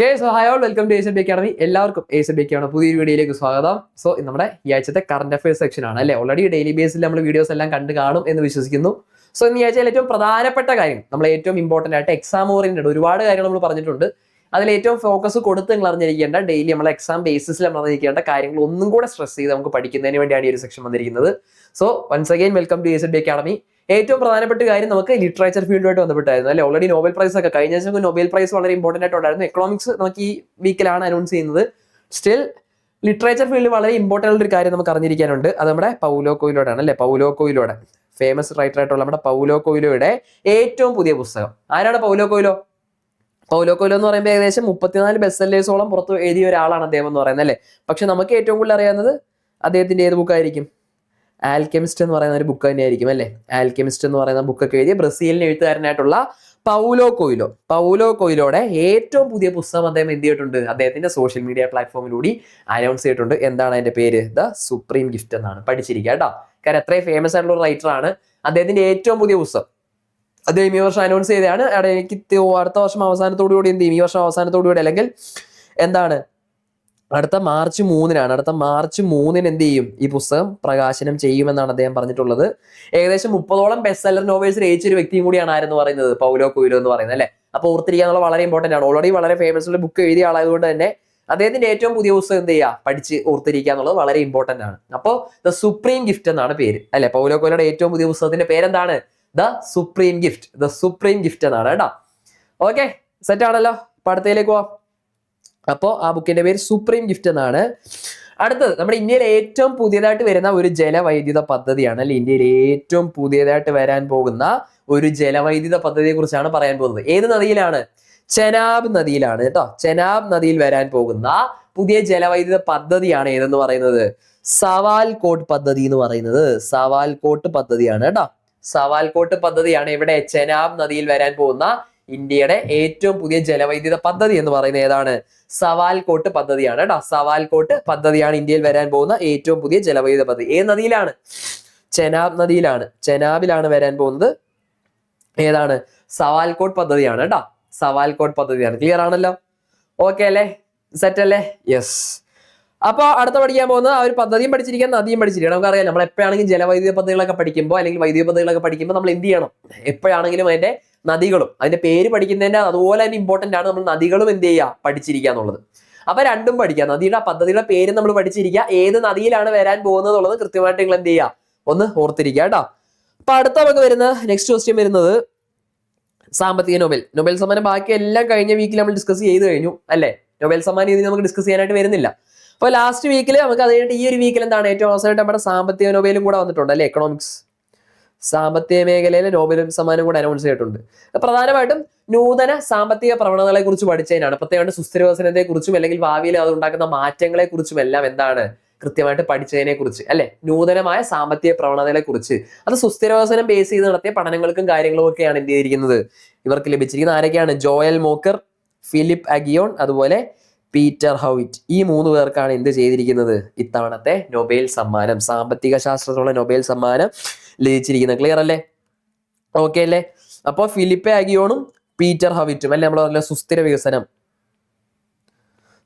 Okay so hi all welcome to S B academy എല്ലാവർക്കും S B academy പുതിയൊരു വീഡിയോയിലേക്ക് സ്വാഗതം. സോ നമ്മുടെ ഈ ആഴ്ചത്തെ കറണ്ട് അഫയേഴ്സ് സെക്ഷൻ ആണ് അല്ലേ? ഓൾറെഡി ഡെയിലി ബേസിൽ നമ്മൾ വീഡിയോസ് എല്ലാം കണ്ട് കാണും എന്ന് വിശ്വസിക്കുന്നു. സോ ഇന്ന് ഈ ആഴ്ചയിൽ ഏറ്റവും പ്രധാനപ്പെട്ട കാര്യം നമ്മൾ ഏറ്റവും ഇമ്പോർട്ടന്റ് ആയിട്ട് എക്സാം ഓറിയന്റഡ് ഒരുപാട് കാര്യങ്ങൾ നമ്മൾ പറഞ്ഞിട്ടുണ്ട്. അതിൽ ഏറ്റവും ഫോക്കസ് കൊടുത്ത് നിങ്ങൾ അറിഞ്ഞിരിക്കേണ്ട ഡെയിലി നമ്മൾ എക്സാം ബേസിസിൽ നമ്മൾ അറിഞ്ഞിരിക്കേണ്ട കാര്യങ്ങൾ ഒന്നും കൂടെ സ്ട്രെസ് ചെയ്ത് നമുക്ക് പഠിക്കുന്നതിന് വേണ്ടിയാണ് ഈ ഒരു സെക്ഷൻ വന്നിരിക്കുന്നത്. So once again welcome to S B academy ഏറ്റവും പ്രധാനപ്പെട്ട കാര്യം നമുക്ക് ലിറ്ററേച്ചർ ഫീൽഡുമായിട്ട് ബന്ധപ്പെട്ടായിരുന്നു. അല്ലെ? ഓൾറെഡി നോബൽ പ്രൈസ് ഒക്കെ കഴിഞ്ഞ ദിവസം നോബൽ പ്രൈസ് വളരെ ഇമ്പോർട്ടന്റ് ആയിട്ടുണ്ടായിരുന്നു. എക്കണോമിക്സ് നമുക്ക് ഈ വീക്കിലാണ് അനൗൺസ് ചെയ്യുന്നത്. സ്റ്റിൽ ലിറ്ററേച്ചർ ഫീൽഡിൽ വളരെ ഇമ്പോർട്ടന്റ് ഒരു കാര്യം നമുക്ക് അറിഞ്ഞിരിക്കാനുണ്ട്. അത് നമ്മുടെ പൗലോ കോയിലോടാണ്. അല്ലെ? പൗലോ കൊയിലോടെ. ഫേമസ് റൈറ്റർ ആയിട്ടുള്ള നമ്മുടെ പൗലോ കോയിലോയുടെ ഏറ്റവും പുതിയ പുസ്തകം. ആരാണ് പൗലോ കോയിലോ? പൗലോ കൊയിലോ എന്ന് പറയുമ്പോൾ ഏകദേശം മുപ്പത്തിനാല് ബെസ്റ്റ് സെല്ലേഴ്സോളം പുറത്ത് എഴുതിയ ഒരാളാണ് അദ്ദേഹം എന്ന് പറയുന്നത്. അല്ലേ? പക്ഷെ നമുക്ക് ഏറ്റവും കൂടുതൽ അറിയാവുന്നത് അദ്ദേഹത്തിന്റെ ഏത് ബുക്കായിരിക്കും ആൽക്കെമിസ്റ്റ് എന്ന് പറയുന്ന ഒരു ബുക്ക് തന്നെയായിരിക്കും അല്ലേ? ആൽക്കെമിസ്റ്റ് എന്ന് പറയുന്ന ബുക്കൊക്കെ എഴുതിയ ബ്രസീലിന് എഴുത്തുകാരനായിട്ടുള്ള പൗലോ കൊയിലോ. പൗലോ കൊയിലോടെ ഏറ്റവും പുതിയ പുസ്തകം അദ്ദേഹം എന്ത് ചെയ്തിട്ടുണ്ട്? അദ്ദേഹത്തിന്റെ സോഷ്യൽ മീഡിയ പ്ലാറ്റ്ഫോമിലൂടെ അനൗൺസ് ചെയ്തിട്ടുണ്ട്. എന്താണ് അതിന്റെ പേര്? ദ സുപ്രീം ഗിഫ്റ്റ് എന്നാണ്. പഠിച്ചിരിക്കുക കേട്ടോ. കാരണം അത്രയും ഫേമസ് ആയിട്ടുള്ള റൈറ്റർ ആണ് അദ്ദേഹത്തിന്റെ ഏറ്റവും പുതിയ പുസ്തകം. അദ്ദേഹം ഈ വർഷം അനൗൺസ് ചെയ്തതാണ്. അവിടെ എനിക്ക് അടുത്ത വർഷം അവസാനത്തോടു കൂടി എന്ത് ചെയ്യും? ഈ വർഷം അവസാനത്തോടു കൂടി അല്ലെങ്കിൽ എന്താണ്? അടുത്ത മാർച്ച് മൂന്നിനാണ്. അടുത്ത മാർച്ച് മൂന്നിന് എന്ത് ചെയ്യും? ഈ പുസ്തകം പ്രകാശനം ചെയ്യുമെന്നാണ് അദ്ദേഹം പറഞ്ഞിട്ടുള്ളത്. ഏകദേശം മുപ്പതോളം ബെസ്റ്റ് സെല്ലർ നോവൽസ് രചിച്ച ഒരു വ്യക്തിയും കൂടിയാണ് ആരെന്ന് പറയുന്നത്? പൗലോ കുയിലോ എന്ന് പറയുന്നത് അല്ലെ? അപ്പോൾ ഓർത്തിരിക്കുക വളരെ ഇമ്പോർട്ടന്റ് ആണ്. ഓൾറെഡി വളരെ ഫേമസ് ഉള്ള ബുക്ക് എഴുതിയ ആളായതുകൊണ്ട് തന്നെ അദ്ദേഹത്തിന്റെ ഏറ്റവും പുതിയ പുസ്തകം എന്ത് ചെയ്യുക? പഠിച്ച് ഓർത്തിരിക്കുക എന്നുള്ളത് വളരെ ഇമ്പോർട്ടന്റ് ആണ്. അപ്പോൾ ദ സുപ്രീം ഗിഫ്റ്റ് എന്നാണ് പേര്. അല്ലെ? പൗലോ കോയിലോയുടെ ഏറ്റവും പുതിയ പുസ്തകത്തിന്റെ പേരെന്താണ്? The supreme gift the supreme gift എന്നാണ് കേട്ടോ. ഓക്കെ സെറ്റ് ആണല്ലോ. അപ്പൊ അടുത്തയിലേക്ക് പോവാം. അപ്പോൾ ആ ബുക്കിന്റെ പേര് സുപ്രീം ഗിഫ്റ്റ് എന്നാണ്. അടുത്തത് നമ്മുടെ ഇന്ത്യയിൽ ഏറ്റവും പുതിയതായിട്ട് വരുന്ന ഒരു ജലവൈദ്യുത പദ്ധതിയാണ് അല്ലെ? ഇന്ത്യയിൽ ഏറ്റവും പുതിയതായിട്ട് വരാൻ പോകുന്ന ഒരു ജലവൈദ്യുത പദ്ധതിയെ കുറിച്ചാണ് പറയാൻ പോകുന്നത്. ഏത് നദിയിലാണ്? ചെനാബ് നദിയിലാണ് കേട്ടോ. ചെനാബ് നദിയിൽ വരാൻ പോകുന്ന പുതിയ ജലവൈദ്യുത പദ്ധതിയാണ് ഏതെന്ന് പറയുന്നത്? സവാൽ കോട്ട് പദ്ധതി എന്ന് പറയുന്നത്. സവാൽ കോട്ട് പദ്ധതിയാണ് കേട്ടോ. സവാൽ കോട്ട് പദ്ധതിയാണ് ഇവിടെ ചെനാബ് നദിയിൽ വരാൻ പോകുന്ന ഇന്ത്യയുടെ ഏറ്റവും പുതിയ ജലവൈദ്യുത പദ്ധതി എന്ന് പറയുന്നത് ഏതാണ്? സവാൽകോട്ട് പദ്ധതിയാണ് കേട്ടോ. സവാൽകോട്ട് പദ്ധതിയാണ് ഇന്ത്യയിൽ വരാൻ പോകുന്ന ഏറ്റവും പുതിയ ജലവൈദ്യുത പദ്ധതി. ഏത് നദിയിലാണ്? ചെനാബ് നദിയിലാണ്. ചെനാബിലാണ് വരാൻ പോകുന്നത്. ഏതാണ്? സവാൽകോട്ട് പദ്ധതിയാണ് കേട്ടോ. സവാൽകോട്ട് പദ്ധതിയാണ്. ക്ലിയർ ആണല്ലോ? ഓക്കെ അല്ലേ? സെറ്റ് അല്ലേ? യെസ് അപ്പോൾ അടുത്ത പഠിക്കാൻ പോകുന്നത് ആ ഒരു പദ്ധതിയും പഠിച്ചിരിക്കാൻ നദിയും പഠിച്ചിരിക്കണം നമുക്കറിയാം നമ്മൾ എപ്പോഴാണെങ്കിലും ജലവൈദ്യുത പദ്ധതികളൊക്കെ പഠിക്കുമ്പോൾ അല്ലെങ്കിൽ വൈദ്യുത പദ്ധതികളൊക്കെ പഠിക്കുമ്പോൾ നമ്മൾ എന്ത് ചെയ്യണം? എപ്പോഴാണെങ്കിലും അതിന്റെ നദികളും അതിന്റെ പേര് പഠിക്കുന്നതിന്റെ അതുപോലെ തന്നെ ഇമ്പോർട്ടന്റ് ആണ് നമ്മൾ നദികളും എന്ത് ചെയ്യുക? പഠിച്ചിരിക്കുക എന്നുള്ളത്. അപ്പൊ രണ്ടും പഠിക്കുക. നദിയുടെ പദ്ധതിയുടെ പേര് നമ്മൾ പഠിച്ചിരിക്കുക. ഏത് നദിയിലാണ് വരാൻ പോകുന്നത് എന്നുള്ളത് കൃത്യമായിട്ട് നിങ്ങൾ എന്ത് ചെയ്യുക? ഒന്ന് ഓർത്തിരിക്കുക കേട്ടോ. അപ്പൊ അടുത്ത നമുക്ക് വരുന്ന നെക്സ്റ്റ് ക്വസ്റ്റ്യൻ വരുന്നത് സാമ്പത്തിക നൊബേൽ. നൊബേൽ സമ്മാനം ബാക്കി എല്ലാം കഴിഞ്ഞ വീക്കിൽ നമ്മൾ ഡിസ്കസ് ചെയ്ത് കഴിഞ്ഞു അല്ലേ? നൊബേൽ സമ്മാനം ഇതിന് നമുക്ക് ഡിസ്കസ് ചെയ്യാനായിട്ട് വരുന്നില്ല. അപ്പോൾ ലാസ്റ്റ് വീക്കിൽ നമുക്ക് അത് ഈ ഒരു വീക്കിൽ എന്താണ് ഏറ്റവും അവസരമായിട്ട് നമ്മുടെ സാമ്പത്തിക നൊബേലും കൂടെ വന്നിട്ടുണ്ട് അല്ലേ? എക്കണോമിക്സ് സാമ്പത്തിക മേഖലയിലെ നോബൽ സമ്മാനം കൂടെ അനൗൺസ് ചെയ്തിട്ടുണ്ട്. പ്രധാനമായിട്ടും നൂതന സാമ്പത്തിക പ്രവണതകളെ കുറിച്ച് പഠിച്ചതിനാണ്. പ്രത്യേകമായിട്ട് സുസ്ഥിരവസനത്തെ കുറിച്ചും അല്ലെങ്കിൽ ഭാവിയിൽ അത് ഉണ്ടാക്കുന്ന മാറ്റങ്ങളെ കുറിച്ചും എല്ലാം എന്താണ് കൃത്യമായിട്ട് പഠിച്ചതിനെ കുറിച്ച് അല്ലെ? നൂതനമായ സാമ്പത്തിക പ്രവണതകളെ കുറിച്ച് അത് സുസ്ഥിര വികസനം ബേസ് ചെയ്ത് നടത്തിയ പഠനങ്ങൾക്കും കാര്യങ്ങളും ഒക്കെയാണ് എന്ത് ചെയ്തിരിക്കുന്നത്? ഇവർക്ക് ലഭിച്ചിരിക്കുന്ന ആരൊക്കെയാണ്? ജോയൽ മോക്കർ ഫിലിപ്പ് അഗിയോൺ അതുപോലെ പീറ്റർ ഹൗവിറ്റ്. ഈ മൂന്ന് പേർക്കാണ് എന്ത് ചെയ്തിരിക്കുന്നത്? ഇത്തവണത്തെ നൊബേൽ സമ്മാനം സാമ്പത്തിക ശാസ്ത്രത്തിലുള്ള നൊബേൽ സമ്മാനം. ലഭിച്ചിരിക്കുന്നത് ക്ലിയർ അല്ലേ? ഓക്കെ അല്ലേ? അപ്പോൾ ഫിലിപ്പ് അഗിയോണും പീറ്റർ ഹവിറ്റും അല്ലെ നമ്മൾ പറഞ്ഞ സുസ്ഥിര വികസനം.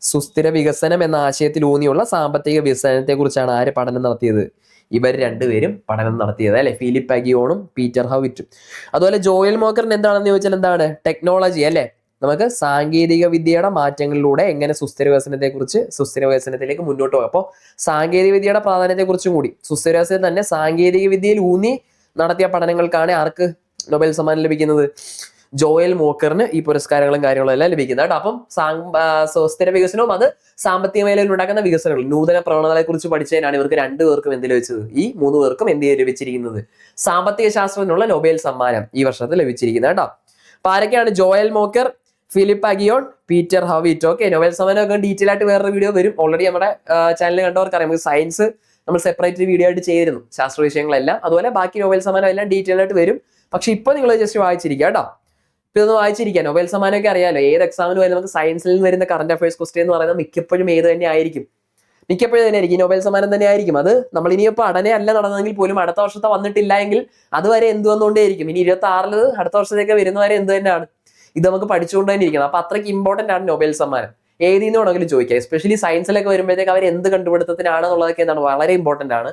സുസ്ഥിര വികസനം എന്ന ആശയത്തിൽ ഊന്നിയുള്ള സാമ്പത്തിക വികസനത്തെ കുറിച്ചാണ് ആര് പഠനം നടത്തിയത്? ഇവർ രണ്ടുപേരും പഠനം നടത്തിയത് അല്ലെ? ഫിലിപ്പ് അഗിയോണും പീറ്റർ ഹവിറ്റും. അതുപോലെ ജോയൽ മോക്കറിന് എന്താണെന്ന് ചോദിച്ചാൽ എന്താണ്? ടെക്നോളജി അല്ലെ? നമുക്ക് സാങ്കേതിക വിദ്യയുടെ മാറ്റങ്ങളിലൂടെ എങ്ങനെ സുസ്ഥിര വികസനത്തെ കുറിച്ച് സുസ്ഥിര വികസനത്തിലേക്ക് മുന്നോട്ട് പോകും. അപ്പോൾ സാങ്കേതിക വിദ്യയുടെ പ്രാധാന്യത്തെ കുറിച്ചും കൂടി സുസ്ഥിര വികസനം തന്നെ സാങ്കേതിക വിദ്യയിൽ ഊന്നി നടത്തിയ പഠനങ്ങൾക്കാണ് ആർക്ക് നൊബേൽ സമ്മാനം ലഭിക്കുന്നത്? ജോയൽ മോക്കറിന് ഈ പുരസ്കാരങ്ങളും കാര്യങ്ങളും എല്ലാം ലഭിക്കുന്നത് കേട്ടോ. അപ്പം സുസ്ഥിര വികസനവും അത് സാമ്പത്തിക മേഖലയിൽ ഉണ്ടാക്കുന്ന വികസനങ്ങൾ നൂതന പ്രവണതകളെ കുറിച്ച് പഠിച്ചതിനാണ് ഇവർക്ക് രണ്ടു പേർക്കും എന്ത് ലഭിച്ചത്? ഈ മൂന്ന് പേർക്കും എന്ത് ലഭിച്ചിരിക്കുന്നത്? സാമ്പത്തിക ശാസ്ത്രത്തിനുള്ള നൊബേൽ സമ്മാനം ഈ വർഷത്തിൽ ലഭിച്ചിരിക്കുന്നത് കേട്ടോ. അപ്പൊ ആരൊക്കെയാണ് Joel Mokyr Philip Aghion Peter Howitt okay Nobel സമ്മാനം ഒക്കെ ഡീറ്റെയിൽ ആയിട്ട് വേറൊരു വീഡിയോ വരും. ഓൾറെഡി നമ്മുടെ ചാനൽ കണ്ടവർക്കറിയാം. നമുക്ക് സയൻസ് നമ്മൾ സെപ്പറേറ്റ് വീഡിയോ ആയിട്ട് ചെയ്തിരുന്നു. ശാസ്ത്ര വിഷയങ്ങളെല്ലാം. അതുപോലെ ബാക്കി നോവൽ സമാനം എല്ലാം ഡീറ്റെയിൽ ആയിട്ട് വരും. പക്ഷെ ഇപ്പൊ നിങ്ങൾ ജസ്റ്റ് വായിച്ചിരിക്കുക കേട്ടോ. ഇപ്പൊ ഇതൊന്ന് വായിച്ചിരിക്കുക. നോവൽ സമാനമൊക്കെ അറിയാലോ. ഏത് എക്സാമിന് വരും നമുക്ക് സയൻസിൽ നിന്ന് വരുന്ന കറണ്ട് അഫയേഴ്സ് ക്വസ്റ്റ്യൻ എന്ന് പറയുന്നത് മിക്കപ്പോഴും ഏത് തന്നെ ആയിരിക്കും. മിക്കപ്പോഴും തന്നെ ആയിരിക്കും. നൊബേൽ സമ്മാനം തന്നെ ആയിരിക്കും. അത് നമ്മൾ ഇനിയിപ്പോൾ അടനെ അല്ല നടന്നെങ്കിൽ പോലും അടുത്ത വർഷത്തെ വന്നിട്ടില്ല എങ്കിൽ അതുവരെ എന്ത് വന്നുകൊണ്ടേയിരിക്കും. ഇനി ഇരുപത്തി ആറിൽ അടുത്ത വർഷത്തേക്ക് വരുന്നവരെ എന്ത് തന്നെയാണ്? ഇത് നമുക്ക് പഠിച്ചുകൊണ്ട് തന്നെ ഇരിക്കണം. അപ്പൊ അത്രയ്ക്ക് ഇമ്പോർട്ടന്റ് ആണ് നൊബേൽ സമ്മാനം. ഏതിൽ നിന്ന് വേണമെങ്കിലും ചോദിക്കാം. എസ്പെഷ്യലി സയൻസിലൊക്കെ വരുമ്പോഴത്തേക്ക് അവർ എന്ത് കണ്ടുപിടുത്തത്തിനാണെന്നുള്ളതൊക്കെ എന്താണ് വളരെ ഇമ്പോർട്ടന്റ് ആണ്.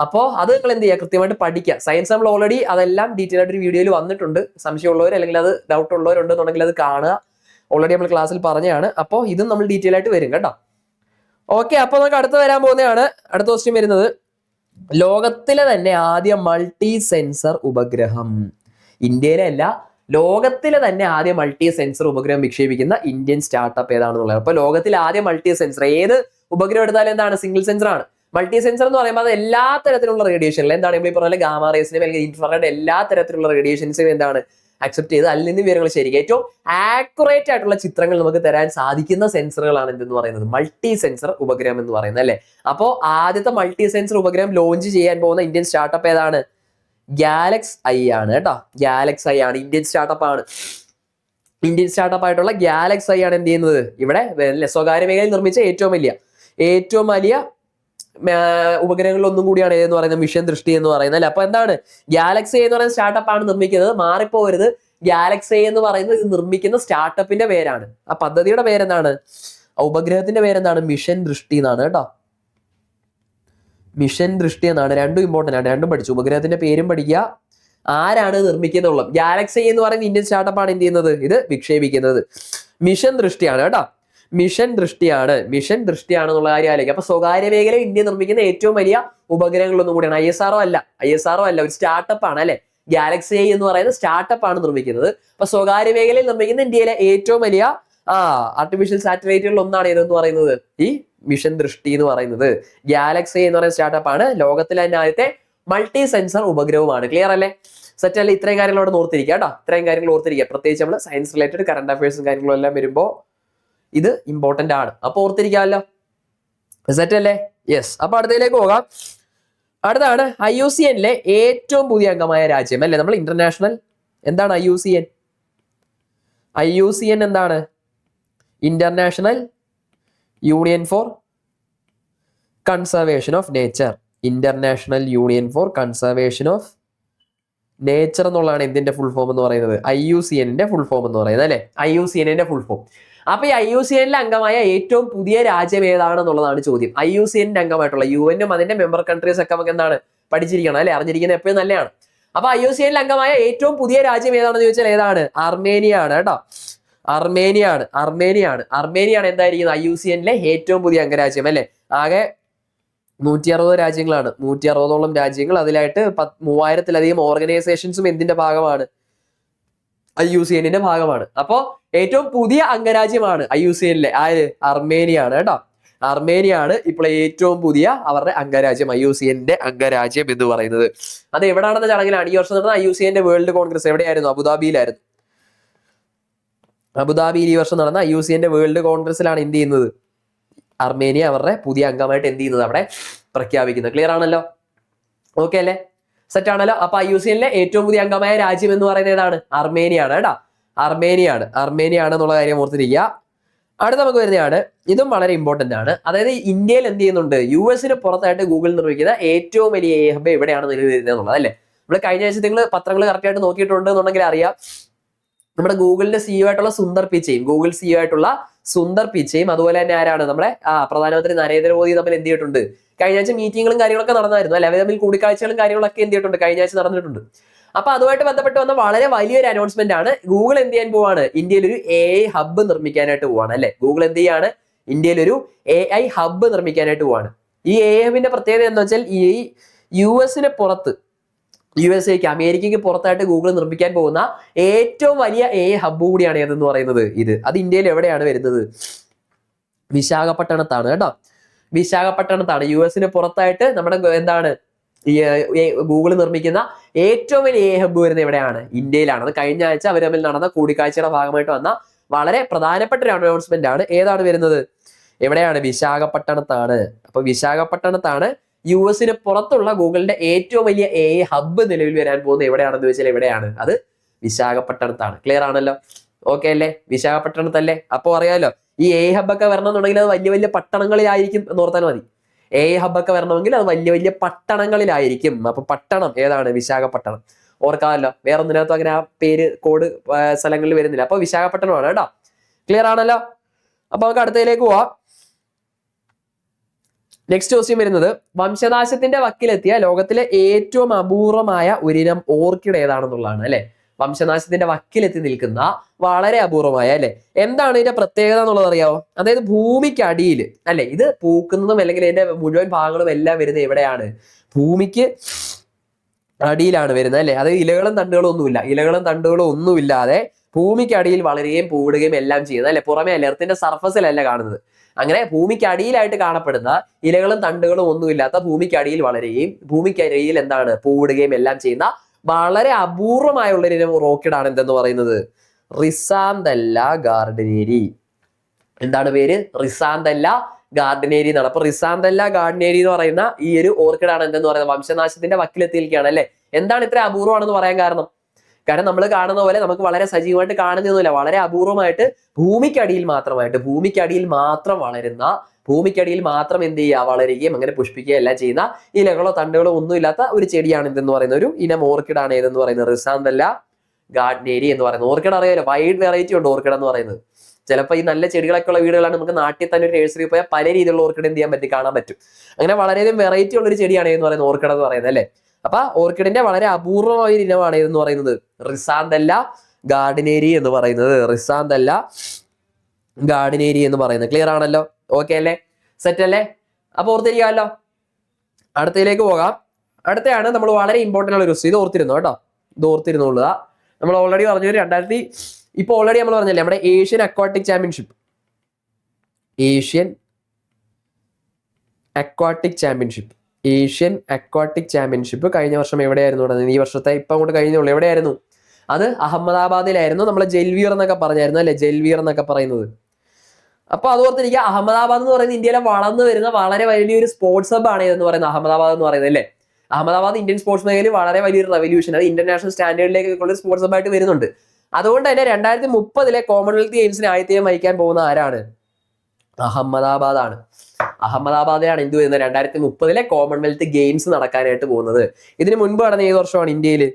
അപ്പോൾ അത് നിങ്ങൾ എന്ത് ചെയ്യുക? കൃത്യമായിട്ട് പഠിക്കുക. സയൻസ് നമ്മൾ ഓൾറെഡി അതെല്ലാം ഡീറ്റെയിൽ ആയിട്ട് ഒരു വീഡിയോയിൽ വന്നിട്ടുണ്ട്. സംശയമുള്ളവർ അല്ലെങ്കിൽ അത് ഡൗട്ട് ഉള്ളവരുണ്ടെന്നുണ്ടെങ്കിൽ അത് കാണുക. ഓൾറെഡി നമ്മൾ ക്ലാസ്സിൽ പറഞ്ഞതാണ്. അപ്പോൾ ഇതും നമ്മൾ ഡീറ്റെയിൽ ആയിട്ട് വരും കേട്ടോ. ഓക്കെ അപ്പോൾ നമുക്ക് അടുത്ത് വരാൻ പോകുന്നതാണ്. അടുത്ത ക്വസ്റ്റ്യൻ വരുന്നത്. ലോകത്തിലെ തന്നെ ആദ്യ മൾട്ടി സെൻസർ ഉപഗ്രഹം. ഇന്ത്യയിലെ അല്ല ലോകത്തിലെ തന്നെ ആദ്യ മൾട്ടി സെൻസർ ഉപഗ്രഹം വിക്ഷേപിക്കുന്ന ഇന്ത്യൻ സ്റ്റാർട്ടപ്പ് ഏതാണെന്നുള്ളത്. അപ്പോൾ ലോകത്തിലെ ആദ്യ മൾട്ടി സെൻസർ ഏത് ഉപഗ്രഹം എടുത്താലും എന്താണ്? സിംഗിൾ സെൻസർ ആണ്. മൾട്ടി സെൻസർ എന്ന് പറയുമ്പോൾ അത് എല്ലാ തരത്തിലുള്ള റേഡിയേഷനിൽ എന്താണ്? നമ്മൾ ഈ പറഞ്ഞ ഗാമ റേസിനും അല്ലെങ്കിൽ ഇൻഫ്രാറെഡ് എല്ലാ തരത്തിലുള്ള റേഡിയേഷൻസിനും എന്താണ്? അക്സെപ്റ്റ് ചെയ്ത് അതിൽ നിന്ന് വിവരങ്ങൾ ശരിക്കും ഏറ്റവും ആക്യുറേറ്റ് ആയിട്ടുള്ള ചിത്രങ്ങൾ നമുക്ക് തരാൻ സാധിക്കുന്ന സെൻസറുകളാണ് എന്തെന്ന് പറയുന്നത്? മൾട്ടി സെൻസർ ഉപഗ്രഹം എന്ന് പറയുന്നത് അല്ലേ? അപ്പോൾ ആദ്യത്തെ മൾട്ടി സെൻസർ ഉപഗ്രഹം ലോഞ്ച് ചെയ്യാൻ പോകുന്ന ഇന്ത്യൻ സ്റ്റാർട്ടപ്പ് ഏതാണ്? ഗാലക്സ് ഐ ആണ് കേട്ടോ. ഗാലക്സ് ഐ ആണ്. ഇന്ത്യൻ സ്റ്റാർട്ടപ്പ് ആണ്. ഇന്ത്യൻ സ്റ്റാർട്ടപ്പ് ആയിട്ടുള്ള ഗാലക്സ് ഐ ആണ് എന്ത് ചെയ്യുന്നത്? ഇവിടെ സ്വകാര്യ മേഖലയിൽ നിർമ്മിച്ച ഏറ്റവും വലിയ ഏറ്റവും വലിയ ഉപഗ്രഹങ്ങളിൽ ഒന്നും കൂടിയാണ് ഏതെന്ന് പറയുന്നത്? മിഷൻ ദൃഷ്ടി എന്ന് പറയുന്നത് അല്ലെ? അപ്പൊ എന്താണ്? ഗാലക്സി എന്ന് പറയുന്ന സ്റ്റാർട്ടപ്പ് ആണ് നിർമ്മിക്കുന്നത്. മാറിപ്പോവരുത് ഗാലക്സി എന്ന് പറയുന്നത് ഇത് നിർമ്മിക്കുന്ന സ്റ്റാർട്ടപ്പിന്റെ പേരാണ്. ആ പദ്ധതിയുടെ പേരെന്താണ്? ഉപഗ്രഹത്തിന്റെ പേരെന്താണ്? മിഷൻ ദൃഷ്ടി എന്നാണ് കേട്ടോ. മിഷൻ ദൃഷ്ടി എന്നാണ്. രണ്ടും ഇമ്പോർട്ടന്റ് ആണ്. രണ്ടും പഠിച്ചു. ഉപഗ്രഹത്തിന്റെ പേരും പഠിക്കുക. ആരാണ് നിർമ്മിക്കുന്നുള്ളത് ഗാലക്സി എന്ന് പറയുന്ന ഇന്ത്യൻ സ്റ്റാർട്ടപ്പ് ആണ് എന്ത് ചെയ്യുന്നത്? ഇത് വിക്ഷേപിക്കുന്നത്. മിഷൻ ദൃഷ്ടിയാണ് കേട്ടോ. മിഷൻ ദൃഷ്ടിയാണ് മിഷൻ ദൃഷ്ടിയാണ് എന്നുള്ള കാര്യം ആലോചിക്കുക അപ്പൊ സ്വകാര്യ മേഖല ഇന്ത്യ നിർമ്മിക്കുന്ന ഏറ്റവും വലിയ ഉപഗ്രഹങ്ങളൊന്നും കൂടിയാണ്. ഐ എസ് ആർഒ അല്ല. ഐ എസ് ആർഒ അല്ല. ഒരു സ്റ്റാർട്ടപ്പ് ആണ് അല്ലെ? ഗാലക്സി എന്ന് പറയുന്ന സ്റ്റാർട്ടപ്പ് ആണ് നിർമ്മിക്കുന്നത്. അപ്പൊ സ്വകാര്യ മേഖലയിൽ നിർമ്മിക്കുന്ന ഇന്ത്യയിലെ ഏറ്റവും വലിയ ആ ആർട്ടിഫിഷ്യൽ സാറ്റലൈറ്റുകളിൽ ഒന്നാണ് ഏതെന്ന് പറയുന്നത്? ഈ മിഷൻ ദൃഷ്ടി എന്ന് പറയുന്നത്. ഗാലക്സി എന്ന് പറയുന്ന സ്റ്റാർട്ടപ്പ് ആണ്. ലോകത്തിലെ തന്നെ ആദ്യത്തെ മൾട്ടി സെൻസർ ഉപഗ്രഹമാണ് ക്ലിയർ അല്ലേ? സെറ്റ് അല്ലേ? ഇത്രയും കാര്യങ്ങൾ അവിടെ ഓർത്തിരിക്കുക കേട്ടോ. ഇത്രയും കാര്യങ്ങൾ ഓർത്തിരിക്കുക. പ്രത്യേകിച്ച് നമ്മൾ സയൻസ് റിലേറ്റഡ് കറണ്ട് അഫയേഴ്സും കാര്യങ്ങളും എല്ലാം വരുമ്പോൾ ഇത് ഇമ്പോർട്ടന്റ് ആണ്. അപ്പോൾ ഓർത്തിരിക്കാമല്ലോ. സെറ്റ് അല്ലേ? യെസ് അപ്പൊ അടുത്തതിലേക്ക് പോകാം. അടുത്താണ് ഐ യു സി എനിലെ ഏറ്റവും പുതിയ അംഗമായ രാജ്യം അല്ലേ? നമ്മൾ ഇന്റർനാഷണൽ എന്താണ് I U C N I U C N എന്താണ്? International union for conservation of nature international union for conservation of nature എന്നുള്ളതാണ് എന്തിന്റെ ഫുൾ ഫോം എന്ന് പറയുന്നത്? ഐ യു സി എന്നിന്റെ ഫുൾ ഫോം എന്ന് പറയുന്നത് അല്ലെ? ഐ യു സി എന്നിന്റെ ഫുൾ ഫോം അപ്പൊ ഈ ഐ യു സി എന്നിലെ അംഗമായ ഏറ്റവും പുതിയ രാജ്യം ഏതാണെന്നുള്ളതാണ് ചോദ്യം. ഐ യു സി എന്നിന്റെ അംഗമായിട്ടുള്ള യു എനും അതിന്റെ മെമ്പർ കൺട്രീസ് ഒക്കെ നമുക്ക് എന്താണ്? പഠിച്ചിരിക്കണം അല്ലെ? അറിഞ്ഞിരിക്കുന്നത് എപ്പോഴും നല്ലതാണ്. അപ്പൊ ഐ യു സി എന്നിലെ അംഗമായ ഏറ്റവും പുതിയ രാജ്യം ഏതാണെന്ന് ചോദിച്ചാൽ ഏതാണ്? അർമേനിയ ആണ് കേട്ടോ. അർമേനിയ ആണ് അർമേനിയ ആണ് അർമേനിയ ആണ് എന്തായിരിക്കുന്നത്? ഐ യു സി എന്നിലെ ഏറ്റവും പുതിയ അംഗരാജ്യം അല്ലെ? ആകെ നൂറ്റി അറുപത് രാജ്യങ്ങളാണ്. നൂറ്റി അറുപതോളം രാജ്യങ്ങൾ. അതിലായിട്ട് പത്ത് മൂവായിരത്തിലധികം ഓർഗനൈസേഷൻസും എന്തിന്റെ ഭാഗമാണ്? ഐ യു സി എന്നിന്റെ ഭാഗമാണ്. അപ്പോ ഏറ്റവും പുതിയ അംഗരാജ്യമാണ് ഐ യു സി എന്നിലെ ആര്? അർമേനിയ ആണ് കേട്ടോ. അർമേനിയ ആണ് ഇപ്പോൾ ഏറ്റവും പുതിയ അവരുടെ അംഗരാജ്യം ഐ യു സി എന്റെ അംഗരാജ്യം എന്ന് പറയുന്നത്. അത് എവിടെയാണെന്ന ചടങ്ങിലാണ്. ഈ വർഷം നടന്ന ഐ യു സി എന്റെ വേൾഡ് കോൺഗ്രസ് എവിടെയായിരുന്നു? അബുദാബിയിലായിരുന്നു. അബുദാബിയിൽ ഈ വർഷം നടന്ന യു സി വേൾഡ് കോൺഗ്രസിലാണ് എന്ത് ചെയ്യുന്നത്? അർമേനിയ അവരുടെ പുതിയ അംഗമായിട്ട് എന്ത് ചെയ്യുന്നത് അവിടെ പ്രഖ്യാപിക്കുന്നത്. ക്ലിയർ ആണല്ലോ? ഓക്കെ അല്ലേ? സെറ്റ് ആണല്ലോ? അപ്പൊ യു സി എന്നിലെ ഏറ്റവും പുതിയ അംഗമായ രാജ്യം എന്ന് പറയുന്നത് ഏതാണ്? അർമേനിയ ആണ് കേട്ടോ. അർമേനിയ ആണ് അർമേനിയ ആണ് എന്നുള്ള കാര്യം ഓർത്തിരിക്കുക. അടുത്ത നമുക്ക് വരുന്നതാണ്. ഇതും വളരെ ഇമ്പോർട്ടന്റ് ആണ്. അതായത് ഇന്ത്യയിൽ എന്ത് ചെയ്യുന്നുണ്ട്? യു എസിന് പുറത്തായിട്ട് ഗൂഗിൾ നിർമ്മിക്കുന്ന ഏറ്റവും വലിയ എ ഹബ് എവിടെയാണ് നിലവിൽ വരുന്നത് എന്നുള്ളത് അല്ലേ? നമ്മൾ കഴിഞ്ഞ ആഴ്ച നിങ്ങൾ പത്രങ്ങൾ കറക്റ്റായിട്ട് നോക്കിയിട്ടുണ്ട് എന്നുണ്ടെങ്കിൽ അറിയാം. നമ്മുടെ ഗൂഗിളിന്റെ സിഇഒ ആയിട്ടുള്ള സുന്ദർ പിച്ചയും ഗൂഗിൾ സിഇഒ ആയിട്ടുള്ള സുന്ദർ പിച്ചയും അതുപോലെ തന്നെ ആരാണ്? നമ്മുടെ ആ പ്രധാനമന്ത്രി നരേന്ദ്രമോദി തമ്മിൽ എന്ത് ചെയ്തിട്ടുണ്ട്? കഴിഞ്ഞ ആഴ്ച മീറ്റിങ്ങുകളും കാര്യങ്ങളൊക്കെ നടന്നായിരുന്നു അല്ലെ? അവർ തമ്മിൽ കൂടിക്കാഴ്ചകളും കാര്യങ്ങളൊക്കെ എന്ത് ചെയ്തിട്ടുണ്ട്? കഴിഞ്ഞ ആഴ്ച നടന്നിട്ടുണ്ട്. അപ്പൊ അതുമായിട്ട് ബന്ധപ്പെട്ട് വന്ന വളരെ വലിയൊരു അനൗൺസ്മെന്റ് ആണ് ഗൂഗിൾ എന്ത് ചെയ്യാൻ പോവാണ്? ഇന്ത്യയിൽ ഒരു എ ഐ ഹബ്ബ് നിർമ്മിക്കാനായിട്ട് പോവാണ് അല്ലെ? ഗൂഗിൾ എന്ത് ചെയ്യാണ്? ഇന്ത്യയിൽ ഒരു എ ഐ ഹബ്ബ് നിർമ്മിക്കാനായിട്ട് പോവാണ്. ഈ എ ഐ ഹബിന്റെ പ്രത്യേകത എന്ന് വെച്ചാൽ ഈ യു എസിന് പുറത്ത് യു എസ് എക്ക് അമേരിക്കയ്ക്ക് പുറത്തായിട്ട് ഗൂഗിൾ നിർമ്മിക്കാൻ പോകുന്ന ഏറ്റവും വലിയ എ ഹബ്ബ് കൂടിയാണ് ഏതെന്ന് പറയുന്നത്? ഇത്. അത് ഇന്ത്യയിൽ എവിടെയാണ് വരുന്നത്? വിശാഖപട്ടണത്താണ് കേട്ടോ. വിശാഖപട്ടണത്താണ്. യു എസിന് പുറത്തായിട്ട് നമ്മുടെ എന്താണ്? ഗൂഗിൾ നിർമ്മിക്കുന്ന ഏറ്റവും വലിയ എ ഹബ്ബ് വരുന്നത് എവിടെയാണ്? ഇന്ത്യയിലാണ്. അത് കഴിഞ്ഞ ആഴ്ച അവർ തമ്മിൽ നടന്ന കൂടിക്കാഴ്ചയുടെ ഭാഗമായിട്ട് വന്ന വളരെ പ്രധാനപ്പെട്ട ഒരു അനൗൺസ്മെന്റ് ആണ്. ഏതാണ് വരുന്നത്? എവിടെയാണ്? വിശാഖപട്ടണത്താണ്. അപ്പൊ വിശാഖപട്ടണത്താണ് യു എസിന് പുറത്തുള്ള ഗൂഗിളിന്റെ ഏറ്റവും വലിയ എ ഹബ്ബ് നിലവിൽ വരാൻ പോകുന്നത് എവിടെയാണെന്ന് വെച്ചാൽ എവിടെയാണ് അത് വിശാഖപട്ടണത്താണ്. ക്ലിയർ ആണല്ലോ? ഓക്കെ അല്ലേ? വിശാഖപട്ടണത്തല്ലേ? അപ്പോൾ അറിയാമല്ലോ ഈ എ ഹബ് ഒക്കെ വരണമെന്നുണ്ടെങ്കിൽ അത് വലിയ വലിയ പട്ടണങ്ങളിലായിരിക്കും എന്ന് ഓർത്താൽ മതി. എ ഹബ് ഒക്കെ വരണമെങ്കിൽ അത് വലിയ വലിയ പട്ടണങ്ങളിലായിരിക്കും. അപ്പൊ പട്ടണം ഏതാണ്? വിശാഖപട്ടണം. ഓർക്കാമല്ലോ വേറെ ഒന്നിനകത്തും അങ്ങനെ ആ പേര് കോഡ് സ്ഥലങ്ങളിൽ വരുന്നില്ല. അപ്പൊ വിശാഖപട്ടണമാണ് കേട്ടോ. ക്ലിയർ ആണല്ലോ? അപ്പൊ നമുക്ക് അടുത്തതിലേക്ക് പോവാം. നെക്സ്റ്റ് ക്വസ്റ്റ്യൻ വരുന്നത് വംശനാശത്തിന്റെ വക്കിലെത്തിയ ലോകത്തിലെ ഏറ്റവും അപൂർവമായ ഒരിനം ഓർക്കിഡ് ഏതാണെന്നുള്ളതാണ് അല്ലെ? വംശനാശത്തിന്റെ വക്കിലെത്തി നിൽക്കുന്ന വളരെ അപൂർവമായ അല്ലെ? എന്താണ് ഇതിന്റെ പ്രത്യേകത എന്നുള്ളത് അറിയാവോ? അതായത് ഭൂമിക്കടിയിൽ അല്ലെ? ഇത് പൂക്കുന്നതും അല്ലെങ്കിൽ ഇതിന്റെ മുഴുവൻ ഭാഗങ്ങളും എല്ലാം വരുന്നത് എവിടെയാണ്? ഭൂമിക്ക് അടിയിലാണ് വരുന്നത് അല്ലെ? അത് ഇലകളും തണ്ടുകളും ഒന്നുമില്ല. ഇലകളും തണ്ടുകളും ഒന്നുമില്ലാതെ ഭൂമിക്കടിയിൽ വളരുകയും പൂടുകയും എല്ലാം ചെയ്യുന്നത് അല്ലെ? പുറമെ അല്ല? എർത്തിന്റെ സർഫസിലല്ല കാണുന്നത്. അങ്ങനെ ഭൂമിക്ക് അടിയിലായിട്ട് കാണപ്പെടുന്ന ഇലകളും തണ്ടുകളും ഒന്നുമില്ലാത്ത ഭൂമിക്ക് അടിയിൽ വളരുകയും ഭൂമിക്ക് അടിയിൽ എന്താണ് പൂവിടുകയും എല്ലാം ചെയ്യുന്ന വളരെ അപൂർവമായുള്ള ഒരു റോക്കിഡാണ് എന്തെന്ന് പറയുന്നത്? റിസാന്തല്ല ഗാർഡനേരി. എന്താണ് പേര്? റിസാന്തല്ല ഗാർഡനേരി എന്നാണ്. അപ്പൊ റിസാന്തല്ല ഗാർഡനേരി എന്ന് പറയുന്ന ഈ ഒരു ഓർക്കിഡാണ് എന്തെന്ന് പറയുന്നത്? വംശനാശത്തിന്റെ വക്കിലെത്തിയിരിക്കുകയാണ് അല്ലെ? എന്താണ് ഇത്ര അപൂർവമാണെന്ന് പറയാൻ കാരണം? കാരണം നമ്മൾ കാണുന്ന പോലെ നമുക്ക് വളരെ സജീവമായിട്ട് കാണുന്നൊന്നുമില്ല വളരെ അപൂർവമായിട്ട് ഭൂമിക്കടിയിൽ മാത്രമായിട്ട് ഭൂമിക്കടിയിൽ മാത്രം വളരുന്ന ഭൂമിക്കടിയിൽ മാത്രം എന്ത് ചെയ്യുക വളരുകയും അങ്ങനെ പുഷ്പിക്കുകയും എല്ലാം ചെയ്യുന്ന ഇലകളോ തണ്ടുകളോ ഒന്നുമില്ലാത്ത ഒരു ചെടിയാണ് ഇതെന്ന് പറയുന്ന ഒരു ഇനം ആണ് ഏതെന്ന് പറയുന്നത്? റിസാന്തല്ല ഗാർഡനേരി എന്ന് പറയുന്നത്. ഓർക്കിഡ് അറിയാലോ? വൈഡ് വെറൈറ്റി ഉണ്ട് ഓർക്കിഡ് എന്ന് പറയുന്നത്. ചിലപ്പോൾ ഈ നല്ല ചെടികളൊക്കെ ഉള്ള വീടുകളാണ് നമുക്ക് നാട്ടിൽ തന്നെ ഒരു നഴ്സറി പോയാൽ പല രീതിയിലുള്ള ഓർക്കിഡ് എന്ത് ചെയ്യാൻ പറ്റും? കാണാൻ പറ്റും. അങ്ങനെ വളരെയധികം വെറൈറ്റി ഉള്ള ഒരു ചെടിയാണ് എന്ന് പറയുന്നത്? ഓർക്കിഡ് എന്ന് പറയുന്നത് അല്ലേ? അപ്പൊ ഓർക്കിഡിന്റെ വളരെ അപൂർവമായ ഒരു ഇനമാണ് ഇതെന്ന് പറയുന്നത്. റിസാന്തല്ല ഗാർഡിനേരി എന്ന് പറയുന്നത്. റിസാന്തല്ല ഗാർഡിനേരി എന്ന് പറയുന്നത്. ക്ലിയർ ആണല്ലോ? ഓക്കെ അല്ലേ? സെറ്റ് അല്ലേ? അപ്പൊ ഓർത്തിരിക്കാമല്ലോ. അടുത്തതിലേക്ക് പോകാം. അടുത്തയാണ് നമ്മൾ വളരെ ഇമ്പോർട്ടന്റ് ഉള്ള ഒരു ഇത് ഓർത്തിരുന്നു കേട്ടോ? ഇത് ഓർത്തിരുന്നുള്ളതാ നമ്മൾ ഓൾറെഡി പറഞ്ഞു രണ്ടായിരത്തി ഇപ്പൊ ഓൾറെഡി നമ്മൾ പറഞ്ഞല്ലേ നമ്മുടെ Asian aquatic championship Asian aquatic championship Asian aquatic championship കഴിഞ്ഞ വർഷം എവിടെയായിരുന്നു നടന്നത് ഈ വർഷത്തെ ഇപ്പം അങ്ങോട്ട് കഴിഞ്ഞുള്ളൂ. എവിടെയായിരുന്നു? അത് അഹമ്മദാബാദിലായിരുന്നു. നമ്മൾ ജൽവീർ എന്നൊക്കെ പറഞ്ഞായിരുന്നു അല്ലെ? ജൽവീർ എന്നൊക്കെ പറയുന്നത്. അപ്പൊ അതുപോലെ തന്നെ അഹമ്മദാബാദ് എന്ന് പറയുന്നത് ഇന്ത്യയിലെ വളർന്നു വരുന്ന വളരെ വലിയൊരു സ്പോർട്സ് ഹബ് ആണ് എന്ന് പറയുന്നത് അഹമ്മദാബാദ് എന്ന് പറയുന്നത് അല്ലേ? അഹമ്മദാബാദ് ഇന്ത്യൻ സ്പോർട്സ് മേഖലയിൽ വളരെ വലിയൊരു റെവല്യൂഷൻ അത് ഇന്റർനാഷണൽ സ്റ്റാൻഡേർഡിലേക്ക് ഉള്ള സ്പോർട്സ് ഹബ് ആയിട്ട് വരുന്നുണ്ട്. അതുകൊണ്ട് തന്നെ രണ്ടായിരത്തി മുപ്പതിലെ കോമൺവെൽത്ത് ഗെയിംസിന് ആദ്യത്തെ വഹിക്കാൻ പോകുന്ന ആരാണ്? അഹമ്മദാബാദ് ആണ് അഹമ്മദാബാദിലാണ് എന്ത് വരുന്നത്? രണ്ടായിരത്തി മുപ്പതിലെ കോമൺവെൽത്ത് ഗെയിംസ് നടക്കാനായിട്ട് പോകുന്നത്. ഇതിന് മുൻപ് നടന്ന ഏത് വർഷമാണ് ഇന്ത്യയിൽ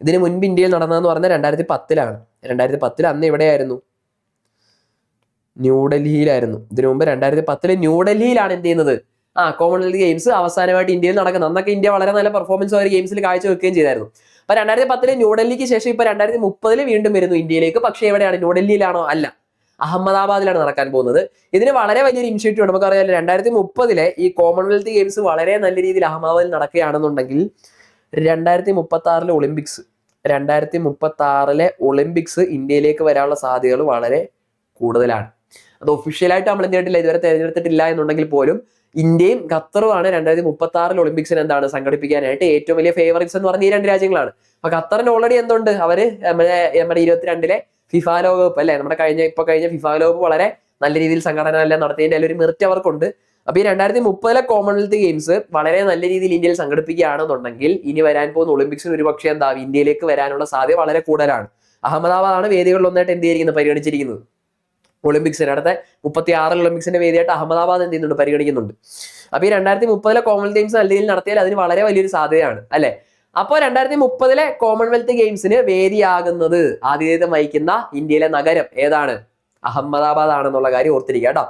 ഇതിന് മുൻപ് ഇന്ത്യയിൽ നടന്നതെന്ന് പറഞ്ഞാൽ രണ്ടായിരത്തി പത്തിലാണ് രണ്ടായിരത്തി പത്തിൽ അന്ന് എവിടെയായിരുന്നു? ന്യൂഡൽഹിയിലായിരുന്നു. ഇതിനു മുമ്പ് രണ്ടായിരത്തി പത്തിൽ ന്യൂഡൽഹിയിലാണ് എന്ത് ചെയ്യുന്നത്? ആ കോമൺവെൽത്ത് ഗെയിംസ് അവസാനമായിട്ട് ഇന്ത്യയിൽ നടക്കുന്നത്. അന്നൊക്കെ ഇന്ത്യ വളരെ നല്ല പെർഫോമൻസ് അവർ ഗെയിംസിൽ കാഴ്ച വെക്കുകയും ചെയ്തായിരുന്നു. അപ്പൊ രണ്ടായിരത്തി പത്തിൽ ന്യൂഡൽഹിക്ക് ശേഷം ഇപ്പൊ രണ്ടായിരത്തി മുപ്പതിൽ വീണ്ടും വരുന്നു ഇന്ത്യയിലേക്ക്. പക്ഷേ എവിടെയാണ്? ന്യൂഡൽഹിയിലാണോ? അല്ല. അഹമ്മദാബാദിലാണ് നടക്കാൻ പോകുന്നത്. ഇതിന് വളരെ വലിയൊരു ഇനിഷ്യേറ്റീവ് നമുക്കറിയാം രണ്ടായിരത്തി മുപ്പതിലെ ഈ കോമൺവെൽത്ത് ഗെയിംസ് വളരെ നല്ല രീതിയിൽ അഹമ്മദാബാദിൽ നടക്കുകയാണെന്നുണ്ടെങ്കിൽ രണ്ടായിരത്തി മുപ്പത്തി ആറിലെ ഒളിമ്പിക്സ് രണ്ടായിരത്തി മുപ്പത്തി ആറിലെ ഒളിമ്പിക്സ് ഇന്ത്യയിലേക്ക് വരാനുള്ള സാധ്യതകൾ വളരെ കൂടുതലാണ്. അത് ഒഫീഷ്യലായിട്ട് നമ്മൾ എന്ത് ചെയ്തിട്ടില്ല ഇതുവരെ തിരഞ്ഞെടുത്തിട്ടില്ല എന്നുണ്ടെങ്കിൽ പോലും ഇന്ത്യയും ഖത്തറുമാണ് രണ്ടായിരത്തി മുപ്പത്തി ആറിൽ ഒളിമ്പിക്സിന് എന്താണ് സംഘടിപ്പിക്കാനായിട്ട് ഏറ്റവും വലിയ ഫേവറേറ്റ്സ് എന്ന് പറഞ്ഞ ഈ രണ്ട് രാജ്യങ്ങളാണ്. അപ്പൊ ഖത്തറിന് ഓൾറെഡി എന്തുണ്ട്? അവർ നമ്മുടെ നമ്മുടെ ഇരുപത്തിരണ്ടിലെ ഫിഫ ലോകകപ്പ് അല്ലേ? നമ്മുടെ കഴിഞ്ഞ ഇപ്പൊ കഴിഞ്ഞ ഫിഫ ലോകകപ്പ് വളരെ നല്ല രീതിയിൽ സംഘടന എല്ലാം നടത്തിയതിന്റെ അതിലൊരു മെറിറ്റ് അവർക്കുണ്ട്. അപ്പൊ ഈ രണ്ടായിരത്തി മുപ്പതിലെ കോമൺവെൽത്ത് ഗെയിംസ് വളരെ നല്ല രീതിയിൽ ഇന്ത്യയിൽ സംഘടിപ്പിക്കുകയാണെന്നുണ്ടെങ്കിൽ ഇനി വരാൻ പോകുന്ന ഒളിമ്പിക്സിന് ഒരുപക്ഷെ എന്താ ഇന്ത്യയിലേക്ക് വരാനുള്ള സാധ്യത വളരെ കൂടുതലാണ്. അഹമ്മദാബാദാണ് വേദികളിൽ ഒന്നായിട്ട് എന്ത് ചെയ്തിരിക്കുന്നത്? പരിഗണിച്ചിരിക്കുന്നത്. ഒളിമ്പിക്സിന് അടുത്ത മുപ്പത്തി ആറിൽ ഒളിമ്പിക്സിന്റെ വേദിയായിട്ട് അഹമ്മദാബാദ് എന്ത് ചെയ്യുന്നുണ്ട്? പരിഗണിക്കുന്നുണ്ട്. അപ്പൊ ഈ രണ്ടായിരത്തി മുപ്പതിലെ കോമൺവെൽത്ത് ഗെയിംസ് നല്ല രീതിയിൽ നടത്തിയാൽ അതിന് വളരെ വലിയൊരു സാധ്യതയാണ്. അല്ലെ? അപ്പോൾ രണ്ടായിരത്തി മുപ്പതിലെ കോമൺവെൽത്ത് ഗെയിംസിന് വേദിയാകുന്നത് ആതിഥേയത്വം വഹിക്കുന്ന ഇന്ത്യയിലെ നഗരം ഏതാണ്? അഹമ്മദാബാദ് ആണെന്നുള്ള കാര്യം ഓർത്തിരിക്കുക കേട്ടോ.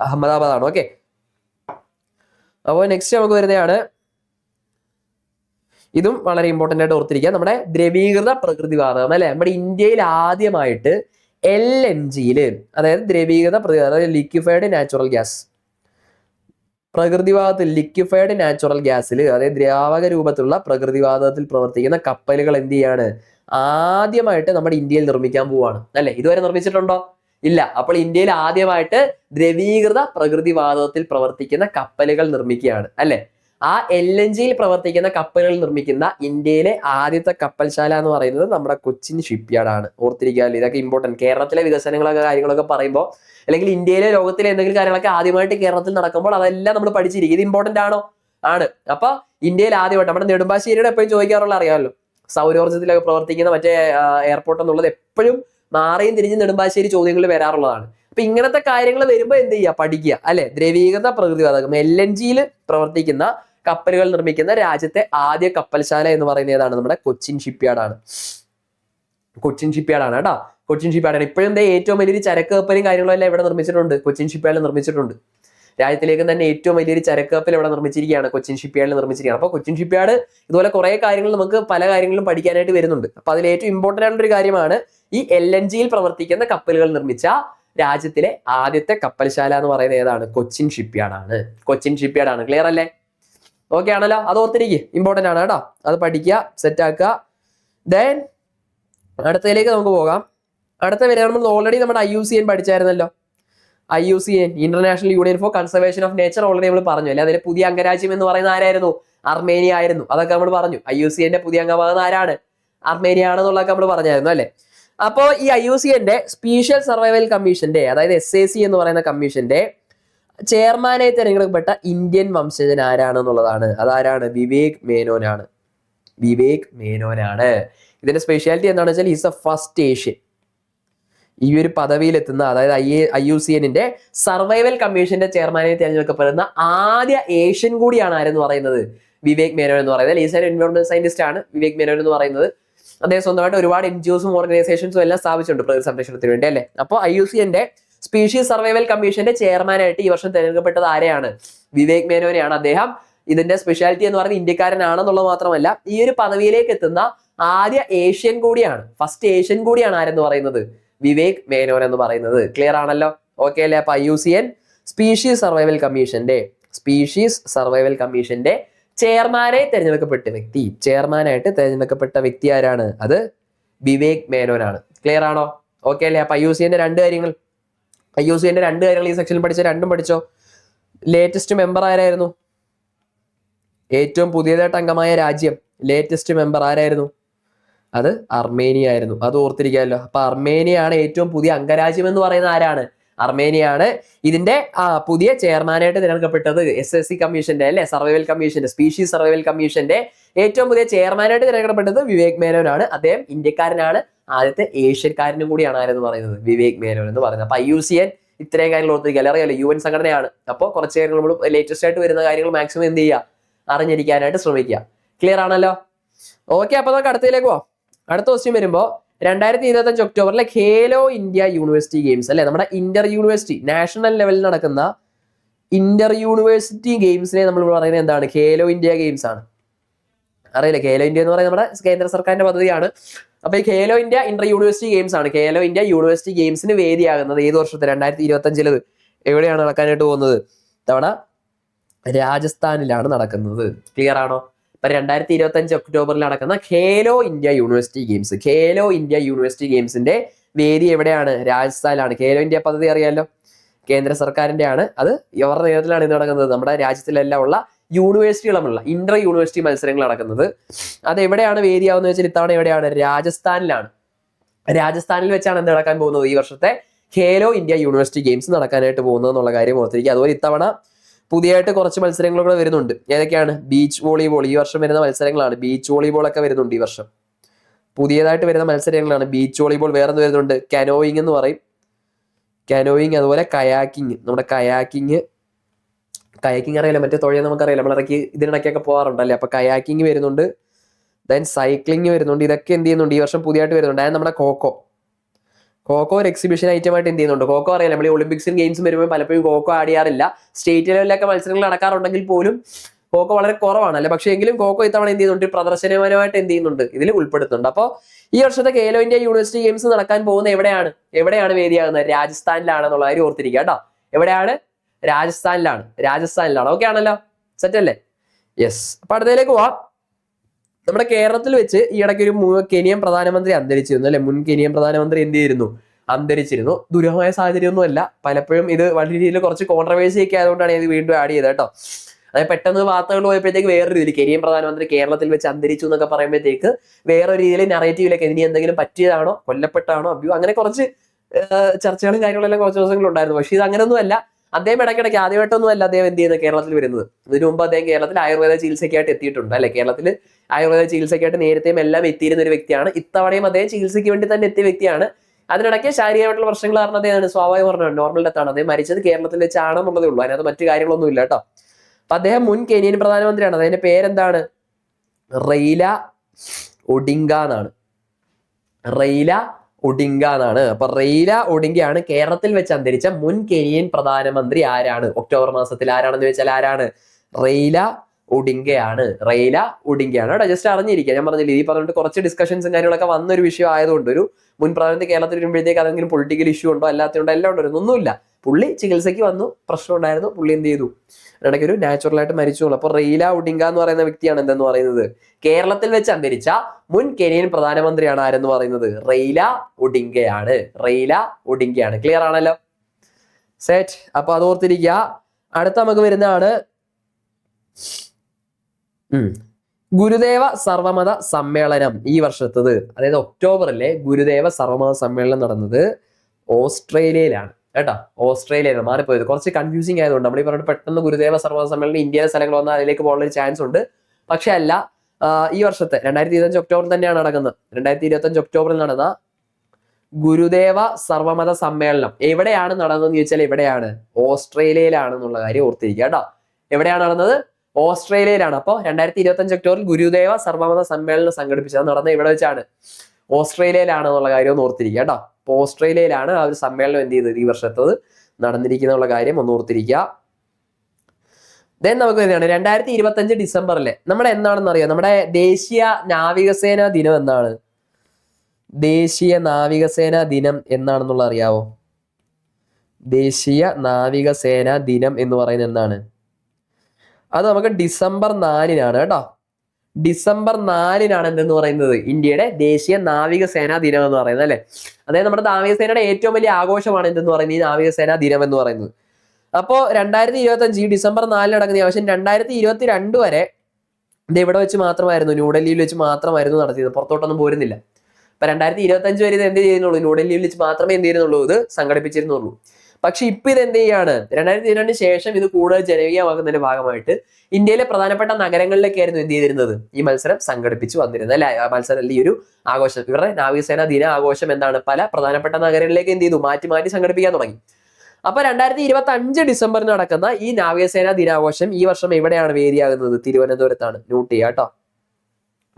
അഹമ്മദാബാദ് ആണ്. ഓക്കെ അപ്പോൾ നെക്സ്റ്റ് നമുക്ക് വരുന്നതാണ്. ഇതും വളരെ ഇമ്പോർട്ടന്റ് ആയിട്ട് ഓർത്തിരിക്കുക. നമ്മുടെ ദ്രവീകൃത പ്രകൃതിവാതകം അല്ലെ? നമ്മുടെ ഇന്ത്യയിൽ ആദ്യമായിട്ട് എൽ എൻ ജിയിൽ അതായത് ദ്രവീകൃത പ്രകൃതി അതായത് ലിക്വിഫൈഡ് നാച്ചുറൽ ഗ്യാസ് പ്രകൃതിവാതത്തിൽ ലിക്വിഫൈഡ് നാച്ചുറൽ ഗ്യാസിൽ അതായത് ദ്രാവക രൂപത്തിലുള്ള പ്രകൃതിവാദത്തിൽ പ്രവർത്തിക്കുന്ന കപ്പലുകൾ എന്ത് ചെയ്യാണ്? ആദ്യമായിട്ട് നമ്മുടെ ഇന്ത്യയിൽ നിർമ്മിക്കാൻ പോവാണ്. അല്ലെ? ഇതുവരെ നിർമ്മിച്ചിട്ടുണ്ടോ? ഇല്ല. അപ്പോൾ ഇന്ത്യയിൽ ആദ്യമായിട്ട് ദ്രവീകൃത പ്രകൃതിവാദത്തിൽ പ്രവർത്തിക്കുന്ന കപ്പലുകൾ നിർമ്മിക്കുകയാണ്. അല്ലെ? ആ എൽ എൻ ജിയിൽ പ്രവർത്തിക്കുന്ന കപ്പലുകൾ നിർമ്മിക്കുന്ന ഇന്ത്യയിലെ ആദ്യത്തെ കപ്പൽശാല എന്ന് പറയുന്നത് നമ്മുടെ കൊച്ചിൻ ഷിപ്പ്യാർഡ് ആണ് ഓർത്തിരിക്കുക ഇതൊക്കെ ഇമ്പോർട്ടന്റ് കേരളത്തിലെ വികസനങ്ങളൊക്കെ കാര്യങ്ങളൊക്കെ പറയുമ്പോൾ അല്ലെങ്കിൽ ഇന്ത്യയിലെ ലോകത്തിലെ എന്തെങ്കിലും കാര്യങ്ങളൊക്കെ ആദ്യമായിട്ട് കേരളത്തിൽ നടക്കുമ്പോൾ അതെല്ലാം നമ്മൾ പഠിച്ചിരിക്കും. ഇത് ഇമ്പോർട്ടന്റ് ആണോ? ആണ്. അപ്പൊ ഇന്ത്യയിൽ ആദ്യമായിട്ട് നമ്മുടെ നെടുമ്പാശ്ശേരിയുടെ എപ്പോഴും ചോദിക്കാറുള്ള അറിയാമല്ലോ. സൗരോർജത്തിലൊക്കെ പ്രവർത്തിക്കുന്ന മറ്റേ എയർപോർട്ട് എന്നുള്ളത് എപ്പോഴും മാറിയും തിരിഞ്ഞ് നെടുമ്പാശ്ശേരി ചോദ്യങ്ങൾ വരാറുള്ളതാണ്. അപ്പൊ ഇങ്ങനത്തെ കാര്യങ്ങൾ വരുമ്പോൾ എന്ത് ചെയ്യുക? പഠിക്കുക അല്ലെ? ദ്രവീകൃത പ്രകൃതിവാതകം എൽ എൻ ജിയിൽ പ്രവർത്തിക്കുന്ന കപ്പലുകൾ നിർമ്മിക്കുന്ന രാജ്യത്തെ ആദ്യ കപ്പൽശാല എന്ന് പറയുന്ന ഏതാണ് നമ്മുടെ കൊച്ചിൻ ഷിപ്പ്യാർഡാണ്. കൊച്ചിൻ ഷിപ്പ്യാർഡാണ് കേട്ടോ. കൊച്ചിൻ ഷിപ്പ്യാർഡാണ്. ഇപ്പോഴും ഏറ്റവും വലിയൊരു ചരക്ക് കപ്പലും കാര്യങ്ങളും എല്ലാം ഇവിടെ നിർമ്മിച്ചിട്ടുണ്ട്. കൊച്ചിൻ ഷിപ്പ്യാർഡിൽ നിർമ്മിച്ചിട്ടുണ്ട്. രാജ്യത്തിലേക്ക് തന്നെ ഏറ്റവും വലിയൊരു ചരക്ക് കപ്പൽ ഇവിടെ നിർമ്മിച്ചിരിക്കുകയാണ്. കൊച്ചിൻ ഷിപ്പ്യാർഡിൽ നിർമ്മിച്ചിരിക്കുകയാണ്. അപ്പോൾ കൊച്ചിൻ ഷിപ്പ്യാർഡ് ഇതുപോലെ കുറേ കാര്യങ്ങൾ നമുക്ക് പല കാര്യങ്ങളും പഠിക്കാനായിട്ട് വരുന്നുണ്ട്. അപ്പോൾ അതിൽ ഏറ്റവും ഇമ്പോർട്ടന്റ് ആയിട്ടുള്ള ഒരു കാര്യമാണ് ഈ എൽ എൻ ജിയിൽ പ്രവർത്തിക്കുന്ന കപ്പലുകൾ നിർമ്മിച്ച രാജ്യത്തിലെ ആദ്യത്തെ കപ്പൽശാല എന്ന് പറയുന്നത് ഏതാണ്? കൊച്ചിൻ ഷിപ്പ്യാർഡ് ആണ് കൊച്ചിൻ ഷിപ്പ്യാർഡ് ആണ് ക്ലിയർ അല്ലേ? ഓക്കെ ആണല്ലോ. അത് ഓർത്തിരിക്കുക ഇമ്പോർട്ടന്റ് ആണ് കേട്ടോ. അത് പഠിക്കുക സെറ്റ് ആക്കുക. ദെൻ അടുത്തതിലേക്ക് നമുക്ക് പോകാം. അടുത്ത വരെ നമ്മൾ ഓൾറെഡി നമ്മുടെ I U C N പഠിച്ചായിരുന്നല്ലോ. I U C N international union for conservation of nature already നമ്മൾ പറഞ്ഞു അല്ലെ? അതിലെ പുതിയ അംഗരാജ്യം എന്ന് പറയുന്ന ആരായിരുന്നു? അർമേനിയ ആയിരുന്നു. അതൊക്കെ നമ്മൾ പറഞ്ഞു. ഐ യു സി എന്റെ പുതിയ അംഗമാകുന്ന ആരാണ്? അർമേനിയ ആണെന്നുള്ളതൊക്കെ നമ്മൾ പറഞ്ഞായിരുന്നു അല്ലെ? അപ്പോ ഈ ഐ യു സി എന്റെ സ്പീഷ്യൽ സർവൈവൽ കമ്മീഷന്റെ അതായത് എസ് എ സി എന്ന് പറയുന്ന കമ്മീഷന്റെ ചെയർമാനെ തിരഞ്ഞെടുക്കപ്പെട്ട ഇന്ത്യൻ വംശജൻ ആരാണെന്നുള്ളതാണ്. അതാരാണ്? വിവേക് മേനോനാണ്. വിവേക് മേനോനാണ്. ഇതിന്റെ സ്പെഷ്യാലിറ്റി എന്താണെന്ന് വെച്ചാൽ ഈസ് എ ഫസ്റ്റ് ഏഷ്യൻ ഈ ഒരു പദവിയിലെത്തുന്ന അതായത് ഐ ഐ യു സി എന്നിന്റെ സർവൈവൽ കമ്മീഷന്റെ ചെയർമാനായി തിരഞ്ഞെടുക്കപ്പെടുന്ന ആദ്യ ഏഷ്യൻ കൂടിയാണ് ആരെന്ന് പറയുന്നത്? വിവേക് മേനോൻ എന്ന് പറയുന്നത്. ഈസ് എൻവയോൺമെന്റ് സയന്റിസ്റ്റ് ആണ് വിവേക് മേനോൻ എന്ന് പറയുന്നത്. അദ്ദേഹം സ്വന്തമായിട്ട് ഒരുപാട് എൻ ജി ഒസും ഓർഗനൈസേഷൻസും എല്ലാം സ്ഥാപിച്ചിട്ടുണ്ട് പ്രകൃതി സംരക്ഷണത്തിന് വേണ്ടി അല്ലേ? അപ്പോൾ ഐ യു സി എന്റെ സ്പീഷീസ് സർവൈവൽ കമ്മീഷന്റെ ചെയർമാനായിട്ട് ഈ വർഷം തിരഞ്ഞെടുക്കപ്പെട്ടത് ആരെയാണ്? വിവേക് മേനോനെയാണ് അദ്ദേഹം. ഇതിന്റെ സ്പെഷ്യാലിറ്റി എന്ന് പറയുന്നത് ഇന്ത്യക്കാരനാണെന്നുള്ളത് മാത്രമല്ല ഈ ഒരു പദവിയിലേക്ക് എത്തുന്ന ആദ്യ ഏഷ്യൻ കൂടിയാണ്. ഫസ്റ്റ് ഏഷ്യൻ കൂടിയാണ് ആരെന്ന് പറയുന്നത്? വിവേക് മേനോൻ എന്ന് പറയുന്നത്. ക്ലിയർ ആണല്ലോ? ഓക്കെ അല്ലേ? അപ്പൊ U C N species survival കമ്മീഷന്റെ സ്പീഷീസ് സർവൈവൽ കമ്മീഷന്റെ ചെയർമാനെ തിരഞ്ഞെടുക്കപ്പെട്ട വ്യക്തി. ചെയർമാനായിട്ട് തിരഞ്ഞെടുക്കപ്പെട്ട വ്യക്തി ആരാണ്? അത് വിവേക് മേനോനാണ്. ക്ലിയർ ആണോ? ഓക്കെ അല്ലേ? അപ്പൊ യു സി എന്റെ രണ്ട് കാര്യങ്ങൾ. ഐ യു സിന്റെ രണ്ട് കാര്യങ്ങൾ ഈ സെക്ഷനിൽ പഠിച്ച രണ്ടും പഠിച്ചോ. ലേറ്റസ്റ്റ് മെമ്പർ ആരായിരുന്നു? ഏറ്റവും പുതിയതായിട്ട് അംഗമായ രാജ്യം ലേറ്റസ്റ്റ് മെമ്പർ ആരായിരുന്നു? അത് അർമേനിയ ആയിരുന്നു. അത് ഓർത്തിരിക്കാമല്ലോ. അപ്പൊ അർമേനിയയാണ് ഏറ്റവും പുതിയ അംഗരാജ്യം എന്ന് പറയുന്ന ആരാണ്? അർമേനിയയാണ് ഇതിന്റെ പുതിയ ചെയർമാനായിട്ട് തിരഞ്ഞെടുക്കപ്പെട്ടത് എസ് എസ് സി കമ്മീഷന്റെ അല്ലെ? സർവൈവൽ കമ്മീഷന്റെ സ്പീഷീസ് സർവൈവൽ കമ്മീഷന്റെ ഏറ്റവും പുതിയ ചെയർമാനായിട്ട് തിരഞ്ഞെടുക്കപ്പെട്ടത് വിവേക് മേനോനാണ് അദ്ദേഹം ഇന്ത്യക്കാരനാണ്. ആദ്യത്തെ ഏഷ്യക്കാരനും കൂടിയാണ് ആരെന്ന് പറയുന്നത്? വിവേക് മേനോൻ എന്ന് പറയുന്നത്. അപ്പൊ ഐ യു സി എൻ ഇത്രയും കാര്യങ്ങൾ ഓർത്തിരിക്കുക. അറിയാലോ യു എൻ സംഘടനയാണ്. അപ്പോൾ കുറച്ച് കാര്യങ്ങൾ നമ്മൾ ലേറ്റസ്റ്റ് ആയിട്ട് വരുന്ന കാര്യങ്ങൾ മാക്സിമം എന്ത് ചെയ്യുക? അറിഞ്ഞിരിക്കാനായിട്ട് ശ്രമിക്കുക. ക്ലിയർ ആണല്ലോ? ഓക്കെ അപ്പൊ നമുക്ക് അടുത്തതിലേക്ക് പോവാം. അടുത്ത ക്വസ്റ്റ്യൻ വരുമ്പോൾ രണ്ടായിരത്തി ഇരുപത്തഞ്ച് ഒക്ടോബറിലെ ഖേലോ ഇന്ത്യ യൂണിവേഴ്സിറ്റി ഗെയിംസ് അല്ലെ? നമ്മുടെ ഇന്റർ യൂണിവേഴ്സിറ്റി നാഷണൽ ലെവലിൽ നടക്കുന്ന ഇന്റർ യൂണിവേഴ്സിറ്റി ഗെയിംസിനെ നമ്മൾ പറയുന്നത് എന്താണ്? ഖേലോ ഇന്ത്യ ഗെയിംസ് ആണ്. അറിയില്ല? ഖേലോ ഇന്ത്യ എന്ന് പറയുന്നത് നമ്മുടെ കേന്ദ്ര സർക്കാരിന്റെ പദ്ധതിയാണ്. അപ്പൊ ഈ Khelo India inter university games ആണ്. ഖേലോ ഇന്ത്യ യൂണിവേഴ്സിറ്റി ഗെയിംസിന് വേദിയാകുന്നത് ഏത് വർഷത്തെ? രണ്ടായിരത്തി ഇരുപത്തി എവിടെയാണ് നടക്കാനായിട്ട് പോകുന്നത്? തവണ രാജസ്ഥാനിലാണ് നടക്കുന്നത്. ക്ലിയർ ആണോ? ഇപ്പൊ രണ്ടായിരത്തി ഇരുപത്തി അഞ്ച് ഒക്ടോബറിൽ നടക്കുന്ന Khelo India university games Khelo India university ഗെയിംസിന്റെ വേദി എവിടെയാണ്? രാജസ്ഥാനിലാണ്. ഖേലോ ഇന്ത്യ പദ്ധതി അറിയാലോ? കേന്ദ്ര സർക്കാരിന്റെ ആണ് അത് ഇവരുടെ നേതൃത്വത്തിലാണ് ഇത് നടക്കുന്നത്. നമ്മുടെ രാജ്യത്തിലെല്ലാം ഉള്ള യൂണിവേഴ്സിറ്റികളുമുള്ള ഇന്റർ യൂണിവേഴ്സിറ്റി മത്സരങ്ങൾ നടക്കുന്നത്. അത് എവിടെയാണ് വേദിയാവുന്നത് വെച്ചാൽ ഇത്തവണ എവിടെയാണ്? രാജസ്ഥാനിലാണ്. രാജസ്ഥാനിൽ വെച്ചാണ് എന്ത് നടക്കാൻ പോകുന്നത്? ഈ വർഷത്തെ ഖേലോ ഇന്ത്യ യൂണിവേഴ്സിറ്റി ഗെയിംസ് നടക്കാനായിട്ട് പോകുന്നത് എന്നുള്ള കാര്യം ഓർത്തിരിക്കുക. അതുപോലെ ഇത്തവണ പുതിയതായിട്ട് കുറച്ച് മത്സരങ്ങൾ കൂടെ വരുന്നുണ്ട്. ഏതൊക്കെയാണ്? ബീച്ച് വോളിബോൾ ഈ വർഷം വരുന്ന മത്സരങ്ങളാണ്. ബീച്ച് വോളിബോൾ ഒക്കെ വരുന്നുണ്ട് ഈ വർഷം. പുതിയതായിട്ട് വരുന്ന മത്സരങ്ങളാണ്. ബീച്ച് വോളിബോൾ വേറെ വരുന്നുണ്ട്? കനോയിങ് എന്ന് പറയും. കനോയിങ് അതുപോലെ കയാക്കിങ് നമ്മുടെ കയാക്കിങ് കയാക്കിങ് അറിയില്ല മറ്റേ തൊഴിൽ നമുക്കറിയില്ല. നമ്മളിടയ്ക്ക് ഇതിനിടയ്ക്കൊക്കെ പോകാറുണ്ടല്ലേ? അപ്പോൾ കയാക്കിങ് വരുന്നുണ്ട് ദെൻ സൈക്ലിംഗ് വരുന്നുണ്ട്. ഇതൊക്കെ എന്ത് ചെയ്യുന്നുണ്ട്? ഈ വർഷം പുതിയതായിട്ട് വരുന്നുണ്ട്. അതായത് നമ്മുടെ കോക്കോ കോക്കോ ഒരു എക്സിബിഷൻ ഐറ്റം ആയിട്ട് എന്ത് ചെയ്യുന്നുണ്ട്? കോക്കോ അറിയാം നമ്മൾ ഈ ഒളിമ്പിക്സും ഗെയിംസും വരുമ്പോൾ പലപ്പോഴും കോക്കോ ആഡ് ചെയ്യാറില്ല സ്റ്റേറ്റ് ലെവലിലൊക്കെ മത്സരങ്ങൾ നടക്കാറുണ്ടെങ്കിൽ പോലും കോക്കോ വളരെ കുറവാണ് അല്ലെ? പക്ഷേ എങ്കിലും കോക്കോ ഇത്തവണ എന്ത് ചെയ്യുന്നുണ്ട്? പ്രദർശനപരമായിട്ട് എന്ത് ചെയ്യുന്നുണ്ട്? ഇതിൽ ഉൾപ്പെടുത്തുന്നുണ്ട്. അപ്പോൾ ഈ വർഷത്തെ കേലോ ഇന്ത്യ യൂണിവേഴ്സിറ്റി ഗെയിംസ് നടക്കാൻ പോകുന്ന എവിടെയാണ്? എവിടെയാണ് വേദിയാകുന്നത്? രാജസ്ഥാനിലാണെന്നുള്ള കാര്യം ഓർത്തിരിക്കുക കേട്ടോ? എവിടെയാണ്? രാജസ്ഥാനിലാണ്. രാജസ്ഥാനിലാണ്. ഓക്കെ ആണല്ലോ? സെറ്റ് അല്ലേ? യെസ് അപ്പൊ അടുത്തതിലേക്ക് പോവാം. നമ്മുടെ കേരളത്തിൽ വെച്ച് ഈ ഇടയ്ക്ക് ഒരു കെനിയൻ പ്രധാനമന്ത്രി അന്തരിച്ചിരുന്നു അല്ലെ? മുൻ കെനിയൻ പ്രധാനമന്ത്രി എന്ത് ചെയ്തിരുന്നു? അന്തരിച്ചിരുന്നു. ദുരൂഹമായ സാഹചര്യമൊന്നുമല്ല. പലപ്പോഴും ഇത് വളരെ രീതിയിൽ കുറച്ച് കോൺട്രവേഴ്സി ഒക്കെ ആയതുകൊണ്ടാണ് ഇത് വീണ്ടും ആഡ് ചെയ്തത് കേട്ടോ. അതായത് പെട്ടെന്ന് വാർത്തകൾ പോയപ്പോഴത്തേക്ക് വേറൊരു രീതിയിൽ കെനിയൻ പ്രധാനമന്ത്രി കേരളത്തിൽ വെച്ച് അന്തരിച്ചു എന്നൊക്കെ പറയുമ്പോഴത്തേക്ക് വേറെ രീതിയിൽ നറേറ്റീവിലേക്ക് ഇനി എന്തെങ്കിലും പറ്റിയതാണോ? കൊല്ലപ്പെട്ടാണോ? അഭ്യോ അങ്ങനെ കുറച്ച് ചർച്ചകളും കാര്യങ്ങളെല്ലാം കുറച്ച് ദിവസങ്ങളുണ്ടായിരുന്നു. പക്ഷേ ഇത് അങ്ങനെയൊന്നുമല്ല. അദ്ദേഹം ഇടയ്ക്കിടയ്ക്ക് ആദ്യമായിട്ടൊന്നും അല്ല അദ്ദേഹം എന്ത് ചെയ്യുന്നത്? കേരളത്തിൽ വരുന്നത്. ഇതിനു മുമ്പ് അദ്ദേഹം കേരളത്തിൽ ആയുർവേദ ചികിത്സയ്ക്കായിട്ട് എത്തിയിട്ടുണ്ട്. അല്ലെ? കേരളത്തിൽ ആയുർവേദ ചികിത്സയ്ക്കായിട്ട് നേരത്തെയും എല്ലാം എത്തിയിരുന്ന ഒരു വ്യക്തിയാണ്. ഇത്തവണയും അദ്ദേഹം ചികിത്സയ്ക്ക് വേണ്ടി തന്നെ എത്തിയ വ്യക്തിയാണ്. അതിനിടയ്ക്ക് ശാരീരികമായിട്ടുള്ള പ്രശ്നങ്ങൾ കാരണം അദ്ദേഹം സ്വാഭാവികം പറഞ്ഞു നോർമൽ ഡെത്താണ് അദ്ദേഹം മരിച്ചത് കേരളത്തിൽ വെച്ചാണെന്നുള്ളതേ ഉള്ളൂ. അതിനകത്ത് മറ്റു കാര്യങ്ങളൊന്നും ഇല്ല കേട്ടോ. അപ്പൊ അദ്ദേഹം മുൻ കെനിയൻ പ്രധാനമന്ത്രിയാണ്. അതിന്റെ പേരെന്താണ്? റെയില ഒഡിങ്ക എന്നാണ്. റെയില ഒഡിങ്ക എന്നാണ്. അപ്പൊ റെയില ഒഡിങ്കയാണ് കേരളത്തിൽ വെച്ച് അന്തരിച്ച മുൻ കെനിയൻ പ്രധാനമന്ത്രി ആരാണ്? ഒക്ടോബർ മാസത്തിൽ ആരാണെന്ന് വെച്ചാൽ ആരാണ്? റെയില ഒഡിങ്കയാണ് റെയില ഒടിങ്കയാണ് കേട്ടോ ജസ്റ്റ് അറിഞ്ഞിരിക്കുക. ഞാൻ പറഞ്ഞില്ല ഈ പറഞ്ഞിട്ട് കുറച്ച് ഡിസ്കഷൻസും കാര്യങ്ങളൊക്കെ വന്നൊരു വിഷയം ആയതുകൊണ്ട് ഒരു മുൻ പ്രധാനമന്ത്രി കേരളത്തിൽ വരുമ്പോഴത്തേക്ക് അതെങ്കിലും പൊളിറ്റിക്കൽ ഇഷ്യൂ ഉണ്ടോ അല്ലാത്തതുണ്ടോ എല്ലാം ഉണ്ടോ. ഒന്നുമില്ല. പുള്ളി ചികിത്സയ്ക്ക് വന്നു പ്രശ്നം ഉണ്ടായിരുന്നു പുള്ളി എന്ത് ചെയ്തു? ഇടയ്ക്ക് ഒരു നാച്ചുറലായിട്ട് മരിച്ചു അപ്പൊ റെയില ഒഡിങ്ക എന്ന് പറയുന്ന വ്യക്തിയാണ് എന്തെന്ന് പറയുന്നത്? കേരളത്തിൽ വെച്ച് അന്തരിച്ച മുൻ കെനിയൻ പ്രധാനമന്ത്രിയാണ് ആരെന്ന് പറയുന്നത്? റെയില ഒഡിങ്കയാണ് റെയില ഒഡിങ്കയാണ് ക്ലിയർ ആണല്ലോ? സെറ്റ് അപ്പൊ അത് ഓർത്തിരിക്കുക അടുത്ത നമുക്ക് വരുന്നതാണ്. ഗുരുദേവ സർവമത സമ്മേളനം ഈ വർഷത്തത്. അതായത് ഒക്ടോബറിലെ ഗുരുദേവ സർവമത സമ്മേളനം നടന്നത് ഓസ്ട്രേലിയയിലാണ്. കേട്ടോ? ഓസ്ട്രേലിയയിലാണ്. മാറിപ്പോയത്. കുറച്ച് കൺഫ്യൂസിങ് ആയതുകൊണ്ട് നമ്മൾ ഈ പറഞ്ഞ പെട്ടെന്ന് ഗുരുദേവ സർവമത സമ്മേളനം ഇന്ത്യയിലെ സ്ഥലങ്ങൾ വന്നാൽ അതിലേക്ക് പോകാനുള്ള ചാൻസ് ഉണ്ട്. പക്ഷെ അല്ല ഈ വർഷത്തെ രണ്ടായിരത്തി ഇരുപത്തഞ്ച് ഒക്ടോബറിൽ തന്നെയാണ് നടക്കുന്നത്. രണ്ടായിരത്തി ഇരുപത്തഞ്ച് ഒക്ടോബറിൽ നടന്ന ഗുരുദേവ സർവമത സമ്മേളനം എവിടെയാണ് നടന്നതെന്ന് ചോദിച്ചാൽ എവിടെയാണ്? ഓസ്ട്രേലിയയിലാണ് എന്നുള്ള കാര്യം ഓർത്തിരിക്കുക കേട്ടോ. എവിടെയാണ് നടന്നത്? ഓസ്ട്രേലിയയിലാണ്. അപ്പോൾ രണ്ടായിരത്തി ഇരുപത്തഞ്ച് ഒക്ടോബറിൽ ഗുരുദേവ സർവമത സമ്മേളനം സംഘടിപ്പിച്ചത് നടന്നത് ഇവിടെ വെച്ചാണ്. ഓസ്ട്രേലിയയിലാണ് എന്നുള്ള കാര്യം ഒന്ന് ഓർത്തിരിക്കുക കേട്ടോ. അപ്പോൾ ഓസ്ട്രേലിയയിലാണ് ആ ഒരു സമ്മേളനം എന്ത് ചെയ്തത്? ഈ വർഷത്തത് നടന്നിരിക്കുന്ന കാര്യം ഒന്ന് ഓർത്തിരിക്കുക. ദെൻ നമുക്ക് വരുന്നതാണ് രണ്ടായിരത്തി ഇരുപത്തഞ്ച് ഡിസംബറിലെ നമ്മുടെ എന്താണെന്ന് അറിയാം? നമ്മുടെ ദേശീയ നാവികസേന ദിനം എന്നാണ്. ദേശീയ നാവികസേന ദിനം എന്നാണെന്നുള്ള അറിയാവോ? ദേശീയ നാവികസേന ദിനം എന്ന് പറയുന്നത് എന്താണ്? അത് നമുക്ക് ഡിസംബർ നാലിനാണ് കേട്ടോ. ഡിസംബർ നാലിനാണ് എന്തെന്ന് പറയുന്നത്? ഇന്ത്യയുടെ ദേശീയ നാവികസേനാ ദിനം എന്ന് പറയുന്നത് അല്ലെ? അതായത് നമ്മുടെ നാവികസേനയുടെ ഏറ്റവും വലിയ ആഘോഷമാണ് എന്തെന്ന് പറയുന്നത്? ഈ നാവികസേനാ ദിനം എന്ന് പറയുന്നത്. അപ്പോൾ രണ്ടായിരത്തി ഇരുപത്തി അഞ്ച് ഡിസംബർ നാലിന് നടക്കുന്ന ആവശ്യം രണ്ടായിരത്തി ഇരുപത്തി രണ്ട് വരെ ഇത് ഇവിടെ വെച്ച് മാത്രമായിരുന്നു. ന്യൂഡൽഹിയിൽ വെച്ച് മാത്രമായിരുന്നു നടത്തിയത്. പുറത്തോട്ടൊന്നും പോരുന്നില്ല. അപ്പൊ രണ്ടായിരത്തി ഇരുപത്തി അഞ്ച് വരെ ഇത് എന്ത് ചെയ്യുന്നുള്ളൂ? ന്യൂഡൽഹിയിൽ വെച്ച് മാത്രമേ എന്ത് ചെയ്യുന്നുള്ളൂ? ഇത് സംഘടിപ്പിച്ചിരുന്നുള്ളൂ. പക്ഷെ ഇപ്പൊ ഇത് എന്ത് ചെയ്യാണ്? രണ്ടായിരത്തി ഇരുപതിന് ശേഷം ഇത് കൂടുതൽ ജനകീയമാക്കുന്നതിന്റെ ഭാഗമായിട്ട് ഇന്ത്യയിലെ പ്രധാനപ്പെട്ട നഗരങ്ങളിലേക്കായിരുന്നു എന്ത് ചെയ്തിരുന്നത്? ഈ മത്സരം സംഘടിപ്പിച്ചു വന്നിരുന്നത് അല്ലെ? മത്സരം ഈ ഒരു ആഘോഷം. ഇവരുടെ നാവികസേന ദിന ആഘോഷം എന്താണ്? പല പ്രധാനപ്പെട്ട നഗരങ്ങളിലേക്ക് എന്ത് ചെയ്തു? മാറ്റി മാറ്റി സംഘടിപ്പിക്കാൻ തുടങ്ങി. അപ്പൊ രണ്ടായിരത്തി ഇരുപത്തി അഞ്ച് ഡിസംബറിൽ നടക്കുന്ന ഈ നാവികസേന ദിനാഘോഷം ഈ വർഷം എവിടെയാണ് വേദിയാകുന്നത്? തിരുവനന്തപുരത്താണ്. നോട്ട് ചെയ്യുക കേട്ടോ.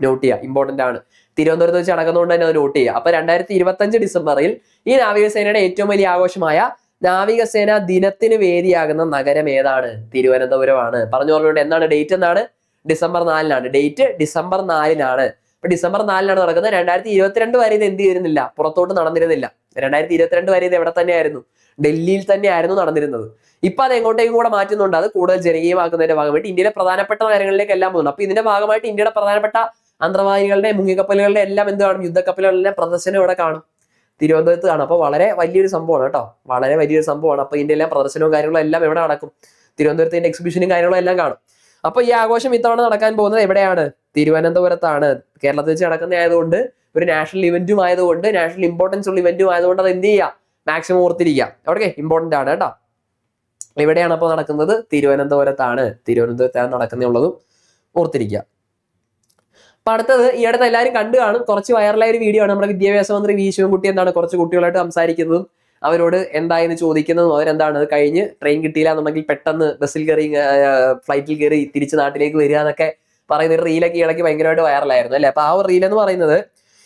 നോട്ട് ചെയ്യുക. ഇമ്പോർട്ടന്റ് ആണ്. തിരുവനന്തപുരത്ത് വെച്ച് നടക്കുന്നതുകൊണ്ട് തന്നെ അത് നോട്ട് ചെയ്യുക. അപ്പൊ രണ്ടായിരത്തി ഇരുപത്തി അഞ്ച് ഡിസംബറിൽ ഈ നാവികസേനയുടെ ഏറ്റവും വലിയ ആഘോഷമായ നാവികസേന ദിനത്തിന് വേദിയാകുന്ന നഗരം ഏതാണ്? തിരുവനന്തപുരമാണ്. പറഞ്ഞു പറഞ്ഞുകൊണ്ട് എന്താണ് ഡേറ്റ് എന്നാണ് ഡിസംബർ നാലിനാണ്. ഡേറ്റ് ഡിസംബർ നാലിനാണ്. അപ്പൊ ഡിസംബർ നാലിനാണ് നടക്കുന്നത്. രണ്ടായിരത്തി ഇരുപത്തിരണ്ട് വരെ ഇത് എന്ത് ചെയ്തിരുന്നില്ല പുറത്തോട്ട് നടന്നിരുന്നില്ല. രണ്ടായിരത്തി ഇരുപത്തിരണ്ട് വരെ ഇത് എവിടെ തന്നെയായിരുന്നു? ഡൽഹിയിൽ തന്നെയായിരുന്നു നടന്നിരുന്നത്. ഇപ്പൊ അത് എങ്ങോട്ടേക്കും കൂടെ മാറ്റുന്നുണ്ട്. അത് കൂടുതൽ ജനകീയമാക്കുന്നതിന്റെ ഭാഗമായിട്ട് ഇന്ത്യയിലെ പ്രധാനപ്പെട്ട നഗരങ്ങളിലേക്ക് എല്ലാം പോകുന്നു. അപ്പൊ ഇതിന്റെ ഭാഗമായിട്ട് ഇന്ത്യയുടെ പ്രധാനപ്പെട്ട അന്തർവാഹിനികളുടെ മുങ്ങിക്കപ്പലുകളുടെ എല്ലാം എന്ത് കാണും യുദ്ധക്കപ്പലുകളുടെ പ്രദർശനം ഇവിടെ കാണും. തിരുവനന്തപുരത്ത് കാണും. അപ്പൊ വളരെ വലിയൊരു സംഭവമാണ് കേട്ടോ. വളരെ വലിയൊരു സംഭവമാണ്. അപ്പൊ ഇതിന്റെ എല്ലാം പ്രദർശനവും കാര്യങ്ങളും എല്ലാം എവിടെ നടക്കും? തിരുവനന്തപുരത്തിന്റെ എക്സിബിഷനും കാര്യങ്ങളും എല്ലാം കാണും. അപ്പൊ ഈ ആഘോഷം ഇത്തവണ നടക്കാൻ പോകുന്നത് എവിടെയാണ്? തിരുവനന്തപുരത്താണ്. കേരളത്തിൽ വെച്ച് നടക്കുന്ന ആയതുകൊണ്ട് ഒരു നാഷണൽ ഇവന്റും ആയതുകൊണ്ട് നാഷണൽ ഇമ്പോർട്ടൻസ് ഉള്ള ഇവന്റും ആയതുകൊണ്ട് അത് എന്ത് ചെയ്യുക മാക്സിമം ഓർത്തിരിക്കുക ഓക്കെ ഇമ്പോർട്ടന്റ് ആണ് കേട്ടോ. എവിടെയാണ് അപ്പോൾ നടക്കുന്നത്? തിരുവനന്തപുരത്താണ്. തിരുവനന്തപുരത്താണ് നടക്കുന്നുള്ളതും ഓർത്തിരിക്കുക അപ്പൊ അടുത്തത് ഈ അടുത്ത് എല്ലാവരും കണ്ടു കാണും. കുറച്ച് വൈറലായ ഒരു വീഡിയോ ആണ് നമ്മുടെ വിദ്യാഭ്യാസ മന്ത്രി വി ശിവൻകുട്ടി എന്താണ് കുറച്ച് കുട്ടികളായിട്ട് സംസാരിക്കുന്നതും അവരോട് എന്തായെന്ന് ചോദിക്കുന്നതും അവരെന്താണ് അത് കഴിഞ്ഞ് ട്രെയിൻ കിട്ടിയില്ല എന്നുണ്ടെങ്കിൽ പെട്ടെന്ന് ബസ്സിൽ കയറി ഫ്ലൈറ്റിൽ കയറി തിരിച്ച് നാട്ടിലേക്ക് വരിക എന്നൊക്കെ പറയുന്ന ഒരു റീലൊക്കെ ഇടയ്ക്ക് ഭയങ്കരമായിട്ട് വൈറലായിരുന്നു അല്ലേ? അപ്പൊ ആ റീൽ എന്ന് പറയുന്നത്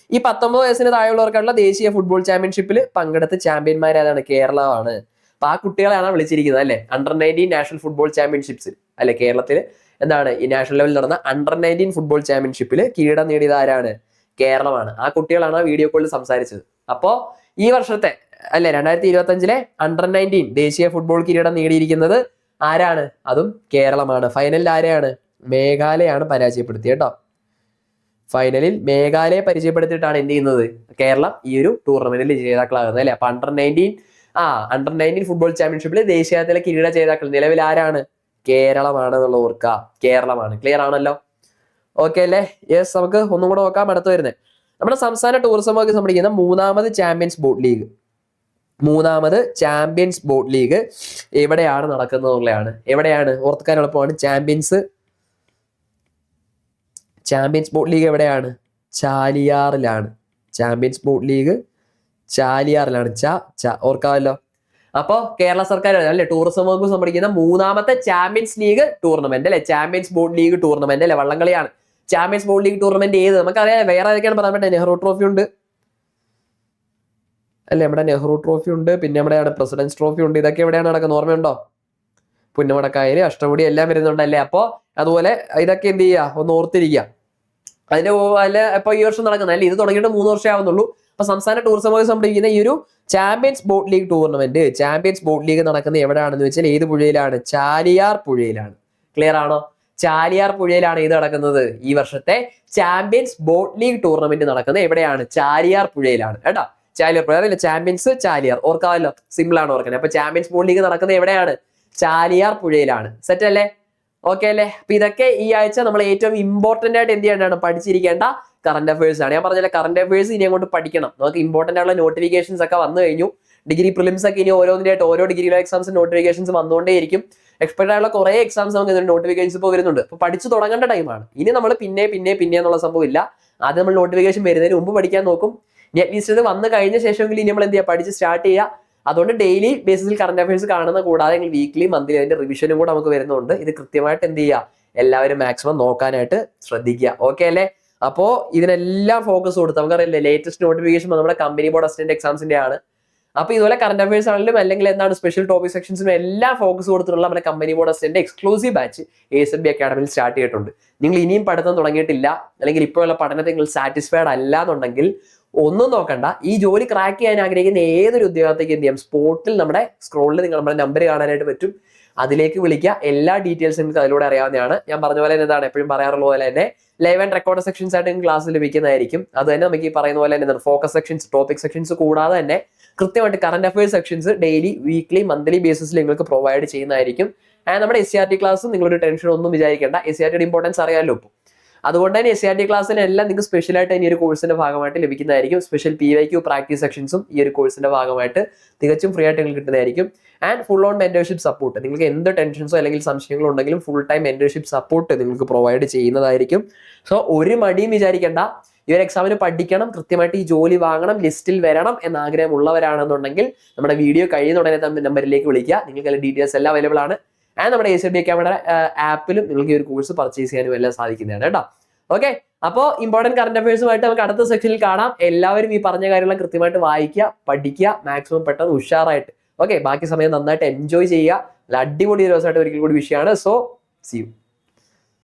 ഈ പത്തൊമ്പത് വയസ്സിന് താഴെയുള്ളവർക്കുള്ള ദേശീയ ഫുട്ബോൾ ചാമ്പ്യൻഷിപ്പിൽ പങ്കെടുത്ത ചാമ്പ്യന്മാരാണ് കേരളമാണ്. അപ്പൊ ആ കുട്ടികളെയാണ് വിളിച്ചിരിക്കുന്നത് അല്ലെ? അണ്ടർ നയന്റീൻ നാഷണൽ ഫുട്ബോൾ ചാമ്പ്യൻഷിപ്സിൽ അല്ലെ? കേരളത്തിൽ എന്താണ് ഈ നാഷണൽ ലെവലിൽ നടന്ന അണ്ടർ നയന്റീൻ ഫുട്ബോൾ ചാമ്പ്യൻഷിപ്പിൽ കിരീടം നേടിയത് ആരാണ്? കേരളമാണ്. ആ കുട്ടികളാണ് ആ വീഡിയോ കോളിൽ സംസാരിച്ചത്. അപ്പോൾ ഈ വർഷത്തെ അല്ലെ രണ്ടായിരത്തി ഇരുപത്തി അഞ്ചിലെ അണ്ടർ നയന്റീൻ ദേശീയ ഫുട്ബോൾ കിരീടം നേടിയിരിക്കുന്നത് ആരാണ്? അതും കേരളമാണ്. ഫൈനലിൽ ആരെയാണ്? മേഘാലയാണ് പരാജയപ്പെടുത്തിയത് കേട്ടോ. ഫൈനലിൽ മേഘാലയെ പരിചയപ്പെടുത്തിയിട്ടാണ് എന്ത് ചെയ്യുന്നത്? കേരളം ഈ ഒരു ടൂർണമെന്റിൽ ജേതാക്കളാകുന്നത് അല്ലെ? അപ്പൊ അണ്ടർ നയന്റീൻ ആ അണ്ടർ നയന്റീൻ ഫുട്ബോൾ ചാമ്പ്യൻഷിപ്പിൽ ദേശീയതല കിരീട ജേതാക്കൾ നിലവിൽ ആരാണ്? കേരളമാണ് എന്നുള്ള ഓർക്കുക കേരളമാണ്. ക്ലിയർ ആണല്ലോ? ഓക്കെ അല്ലേ? യെസ് നമുക്ക് ഒന്നും കൂടെ നോക്കാം അടുത്ത് വരുന്നത്. നമ്മുടെ സംസ്ഥാന ടൂറിസം വകുപ്പ് സംബന്ധിക്കുന്ന മൂന്നാമത് ചാമ്പ്യൻസ് ബോട്ട് ലീഗ് മൂന്നാമത് ചാമ്പ്യൻസ് ബോട്ട് ലീഗ് എവിടെയാണ് നടക്കുന്നത് എന്നുള്ളതാണ്. എവിടെയാണ്? ഓർക്കാൻ എളുപ്പമാണ്. ചാമ്പ്യൻസ് ചാമ്പ്യൻസ് ബോട്ട് ലീഗ് എവിടെയാണ്? ചാലിയാറിലാണ്. ചാമ്പ്യൻസ് ബോട്ട് ലീഗ് ചാലിയാറിലാണ്. ച ച ഓർക്കാമല്ലോ? അപ്പോൾ കേരള സർക്കാർ അല്ലെ ടൂറിസം വകുപ്പ് സംഘടിക്കുന്ന മൂന്നാമത്തെ ചാമ്പ്യൻസ് ലീഗ് ടൂർണമെന്റ് അല്ലെ? ചാമ്പ്യൻസ് ബോർഡ് ലീഗ് ടൂർണമെന്റ് അല്ലെ? വള്ളംകളിയാണ്. ചാമ്പ്യൻസ് ബോർഡ് ലീഗ് ടൂർണമെന്റ് ഏത്? നമുക്കറിയാം വേറെ ഏതൊക്കെയാണ് പറയാൻ പറ്റുന്നത് നെഹ്റു ട്രോഫി ഉണ്ട്. അല്ലെ നമ്മുടെ നെഹ്റു ട്രോഫി ഉണ്ട്. പിന്നെ നമ്മുടെ പ്രസിഡൻസ് ട്രോഫി ഉണ്ട്. ഇതൊക്കെ എവിടെയാണ് നടക്കുന്നത്? ഓർമ്മയുണ്ടോ? പുന്നമടക്കായ അഷ്ടമുടി എല്ലാം വരുന്നുണ്ടല്ലേ അപ്പോൾ അതുപോലെ ഇതൊക്കെ എന്ത് ചെയ്യാ ഒന്ന് ഓർത്തിരിക്കുക. അതിന്റെ അല്ല ഇപ്പൊ ഈ വർഷം നടക്കുന്ന അല്ലെ? ഇത് തുടങ്ങിയിട്ട് മൂന്ന് വർഷമേ ആവുന്നുള്ളൂ. അപ്പൊ സംസ്ഥാന ടൂറിസം വകുപ്പ് സംബന്ധിക്കുന്ന ഈ ഒരു champions boat league tournament champions boat league നടക്കുന്നത് എവിടെയാണെന്ന് വെച്ചാൽ ഏത് പുഴയിലാണ്? ചാലിയാർ പുഴയിലാണ്. ക്ലിയർ ആണോ? ചാലിയാർ പുഴയിലാണ് ഇത് നടക്കുന്നത്. ഈ വർഷത്തെ ചാമ്പ്യൻസ് ബോട്ട് ലീഗ് ടൂർണമെന്റ് നടക്കുന്നത് എവിടെയാണ്? ചാലിയാർ പുഴയിലാണ്. കേട്ടോ? ചാലിയാർ പുഴ അറിയില്ല? ചാമ്പ്യൻസ് ചാലിയാർ. ഓർക്കാമല്ലോ? സിമ്പിൾ ആണ് ഓർക്കുന്നത് അപ്പൊ ചാമ്പ്യൻസ് ബോട്ട് ലീഗ് നടക്കുന്നത് എവിടെയാണ്? ചാലിയാർ പുഴയിലാണ്. സെറ്റ് അല്ലേ? ഓക്കെ അല്ലേ? അപ്പൊ ഇതൊക്കെ ഈ ആഴ്ച നമ്മൾ ഏറ്റവും ഇമ്പോർട്ടന്റ് ആയിട്ട് എന്ത് ചെയ്യേണ്ടതാണ്? പഠിച്ചിരിക്കേണ്ട കറന്റ് അഫയേഴ്സ് ആണ്. ഞാൻ പറഞ്ഞ കറണ്ട് അഫയേഴ്സ് ഇനി അങ്ങോട്ട് പഠിക്കണം. നമുക്ക് ഇമ്പോർട്ടന്റ് ആയിട്ടുള്ള നോട്ടിഫിക്കേഷൻസ് ഒക്കെ വന്നു കഴിഞ്ഞു. ഡിഗ്രി പ്രിലിംസ് ഒക്കെ ഇനി ഓരോന്നിനായിട്ട് ഓരോ ഡിഗ്രി എക്സാംസ് നോട്ടിഫിക്കേഷൻസ് വന്നുകൊണ്ടേയിരിക്കും എക്സ്പെക്ട് ആയുള്ള കുറെ എക്സാംസ് നമുക്ക് ഇതിന് നോട്ടിഫിക്കേഷൻസ് ഇപ്പോൾ വരുന്നുണ്ട്. അപ്പോൾ പഠിച്ചു തുടങ്ങേണ്ട ടൈമാണ് ഇനി നമ്മൾ പിന്നെ പിന്നെ പിന്നെ എന്നുള്ള സംഭവം ഇല്ല. ആദ്യം നമ്മൾ നോട്ടിഫിക്കേഷൻ വരുന്നതിന് മുമ്പ് പഠിക്കാൻ നോക്കും. ഇനി അറ്റ്ലീസ്റ്റ് ഇത് വന്നു കഴിഞ്ഞ ശേഷമെങ്കിലും ഇനി നമ്മൾ എന്ത് ചെയ്യുക പഠിച്ച് സ്റ്റാർട്ട് ചെയ്യുക അതുകൊണ്ട് ഡെയിലി ബേസിസിൽ കറണ്ട് അഫയേഴ്സ് കാണുന്ന കൂടാതെ വീക്ക്ലി മന്ത്ലി അതിന്റെ റിവിഷനും കൂടെ നമുക്ക് വരുന്നുണ്ട്. ഇത് കൃത്യമായിട്ട് എന്ത് ചെയ്യുക എല്ലാവരും മാക്സിമം നോക്കാനായിട്ട് ശ്രദ്ധിക്കുക. ഓക്കെ അല്ലേ? അപ്പോ ഇതിനെല്ലാം ഫോക്കസ് കൊടുത്ത് നമുക്കറിയില്ലേ ലേറ്റസ്റ്റ് നോട്ടിഫിക്കേഷൻ നമ്മുടെ കമ്പനി ബോർഡ് അസിസ്റ്റന്റ് എക്സാംസിന്റെ ആണ് അപ്പൊ ഇതുപോലെ കറണ്ട് അഫയേഴ്സ് ആണെങ്കിലും അല്ലെങ്കിൽ എന്താണ് സ്പെഷ്യൽ ടോപ്പിക് സെക്ഷൻസിനും എല്ലാം ഫോക്കസ് കൊടുത്തിട്ടുള്ള നമ്മുടെ company board assistant exclusive batch A S M B അക്കാഡമിയിൽ start ചെയ്തിട്ടുണ്ട്. നിങ്ങൾ ഇനിയും പഠിത്തം തുടങ്ങിയിട്ടില്ല അല്ലെങ്കിൽ ഇപ്പോഴുള്ള പഠനത്തിൽ നിങ്ങൾ സാറ്റിസ്ഫൈഡ് അല്ല എന്നുണ്ടെങ്കിൽ ഒന്നും നോക്കണ്ട. ഈ ജോലി ക്രാക്ക് ചെയ്യാൻ ആഗ്രഹിക്കുന്ന ഏതൊരു ഉദ്യോഗാർത്ഥിക്ക് എന്ത് ചെയ്യാം? സ്പോട്ടിൽ നമ്മുടെ സ്ക്രോളിൽ നിങ്ങൾ നമ്മുടെ നമ്പർ കാണാനായിട്ട് പറ്റും. അതിലേക്ക് വിളിക്കുക. എല്ലാ ഡീറ്റെയിൽസും നിങ്ങൾക്ക് അതിലൂടെ അറിയാവുന്നതാണ്. ഞാൻ പറഞ്ഞ പോലെ തന്നെ എന്താണ് എപ്പോഴും പറയാറുള്ള പോലെ തന്നെ ലൈവ് ആൻഡ് റെക്കോർഡ് സെക്ഷൻസ് ആയിട്ട് നിങ്ങൾക്ക് ക്ലാസ് ലഭിക്കുന്നതായിരിക്കും. അത് തന്നെ നമുക്ക് ഈ പറയുന്ന പോലെ തന്നെ ഫോക്കസ് സെക്ഷൻസ് ടോപ്പിക് സെക്ഷൻസ് കൂടാതെ തന്നെ കൃത്യമായിട്ട് current affairs sections daily weekly monthly ബേസിസിൽ നിങ്ങൾക്ക് പ്രൊവൈഡ് ചെയ്യുന്നതായിരിക്കും. ആൻഡ് നമ്മുടെ S C R T class നിങ്ങളൊരു ടെൻഷൻ ഒന്നും വിചാരിക്കേണ്ട. എസ് സി ആർ ടിയുടെ ഇമ്പോർട്ടൻസ് അറിയാമല്ലോ ഇപ്പോൾ അതുകൊണ്ട് തന്നെ എസ് സി ആർ ടി ക്ലാസ്സിലെല്ലാം നിങ്ങൾക്ക് സ്പെഷ്യലായിട്ട് ഈ ഒരു കോഴ്സിന്റെ ഭാഗമായിട്ട് ലഭിക്കുന്നതായിരിക്കും. Special P Y Q practice സെക്ഷൻസും ഈ ഒരു കോഴ്സിന്റെ ഭാഗമായിട്ട് തികച്ചും ഫ്രീ ആയിട്ട് നിങ്ങൾക്ക് കിട്ടുന്നതായിരിക്കും. And full on mentorship support നിങ്ങൾക്ക് എന്ത് ടെൻഷൻസോ അല്ലെങ്കിൽ സംശയങ്ങളോ ഉണ്ടെങ്കിലും ഫുൾ ടൈം മെന്റർഷിപ്പ് സപ്പോർട്ട് നിങ്ങൾക്ക് പ്രൊവൈഡ് ചെയ്യുന്നതായിരിക്കും. സോ ഒരു മടിയും വിചാരിക്കേണ്ട. ഈ ഒരു എക്സാമിന് പഠിക്കണം കൃത്യമായിട്ട് ഈ ജോലി വാങ്ങണം ലിസ്റ്റിൽ വരണം എന്ന ആഗ്രഹമുള്ളവരാണെന്നുണ്ടെങ്കിൽ നമ്മുടെ വീഡിയോ കഴിയുന്ന ഉടനെ തന്നെ നമ്പറിലേക്ക് വിളിക്കുക. നിങ്ങൾക്ക് ഡീറ്റെയിൽസ് എല്ലാം അവൈലബിൾ ആണ്. ആൻഡ് നമ്മുടെ എ സി ക്യാമറ ആപ്പിലും നിങ്ങൾക്ക് ഈ ഒരു കോഴ്സ് പർച്ചേസ് ചെയ്യാനും എല്ലാം സാധിക്കുന്നതാണ് കേട്ടോ. ഓക്കെ അപ്പോൾ ഇമ്പോർട്ടന്റ് കറണ്ട് അഫയേഴ്സുമായിട്ട് നമുക്ക് അടുത്ത സെക്ഷനിൽ കാണാം. എല്ലാവരും ഈ പറഞ്ഞ കാര്യങ്ങളെല്ലാം കൃത്യമായിട്ട് വായിക്കുക പഠിക്കുക മാക്സിമം പെട്ടെന്ന് ഉഷാറായിട്ട്. ഓക്കെ ബാക്കി സമയം നന്നായിട്ട് എൻജോയ് ചെയ്യുക. അടിപൊളി ദിവസമായിട്ട് ഒരിക്കൽ കൂടി വിഷയമാണ്. So C U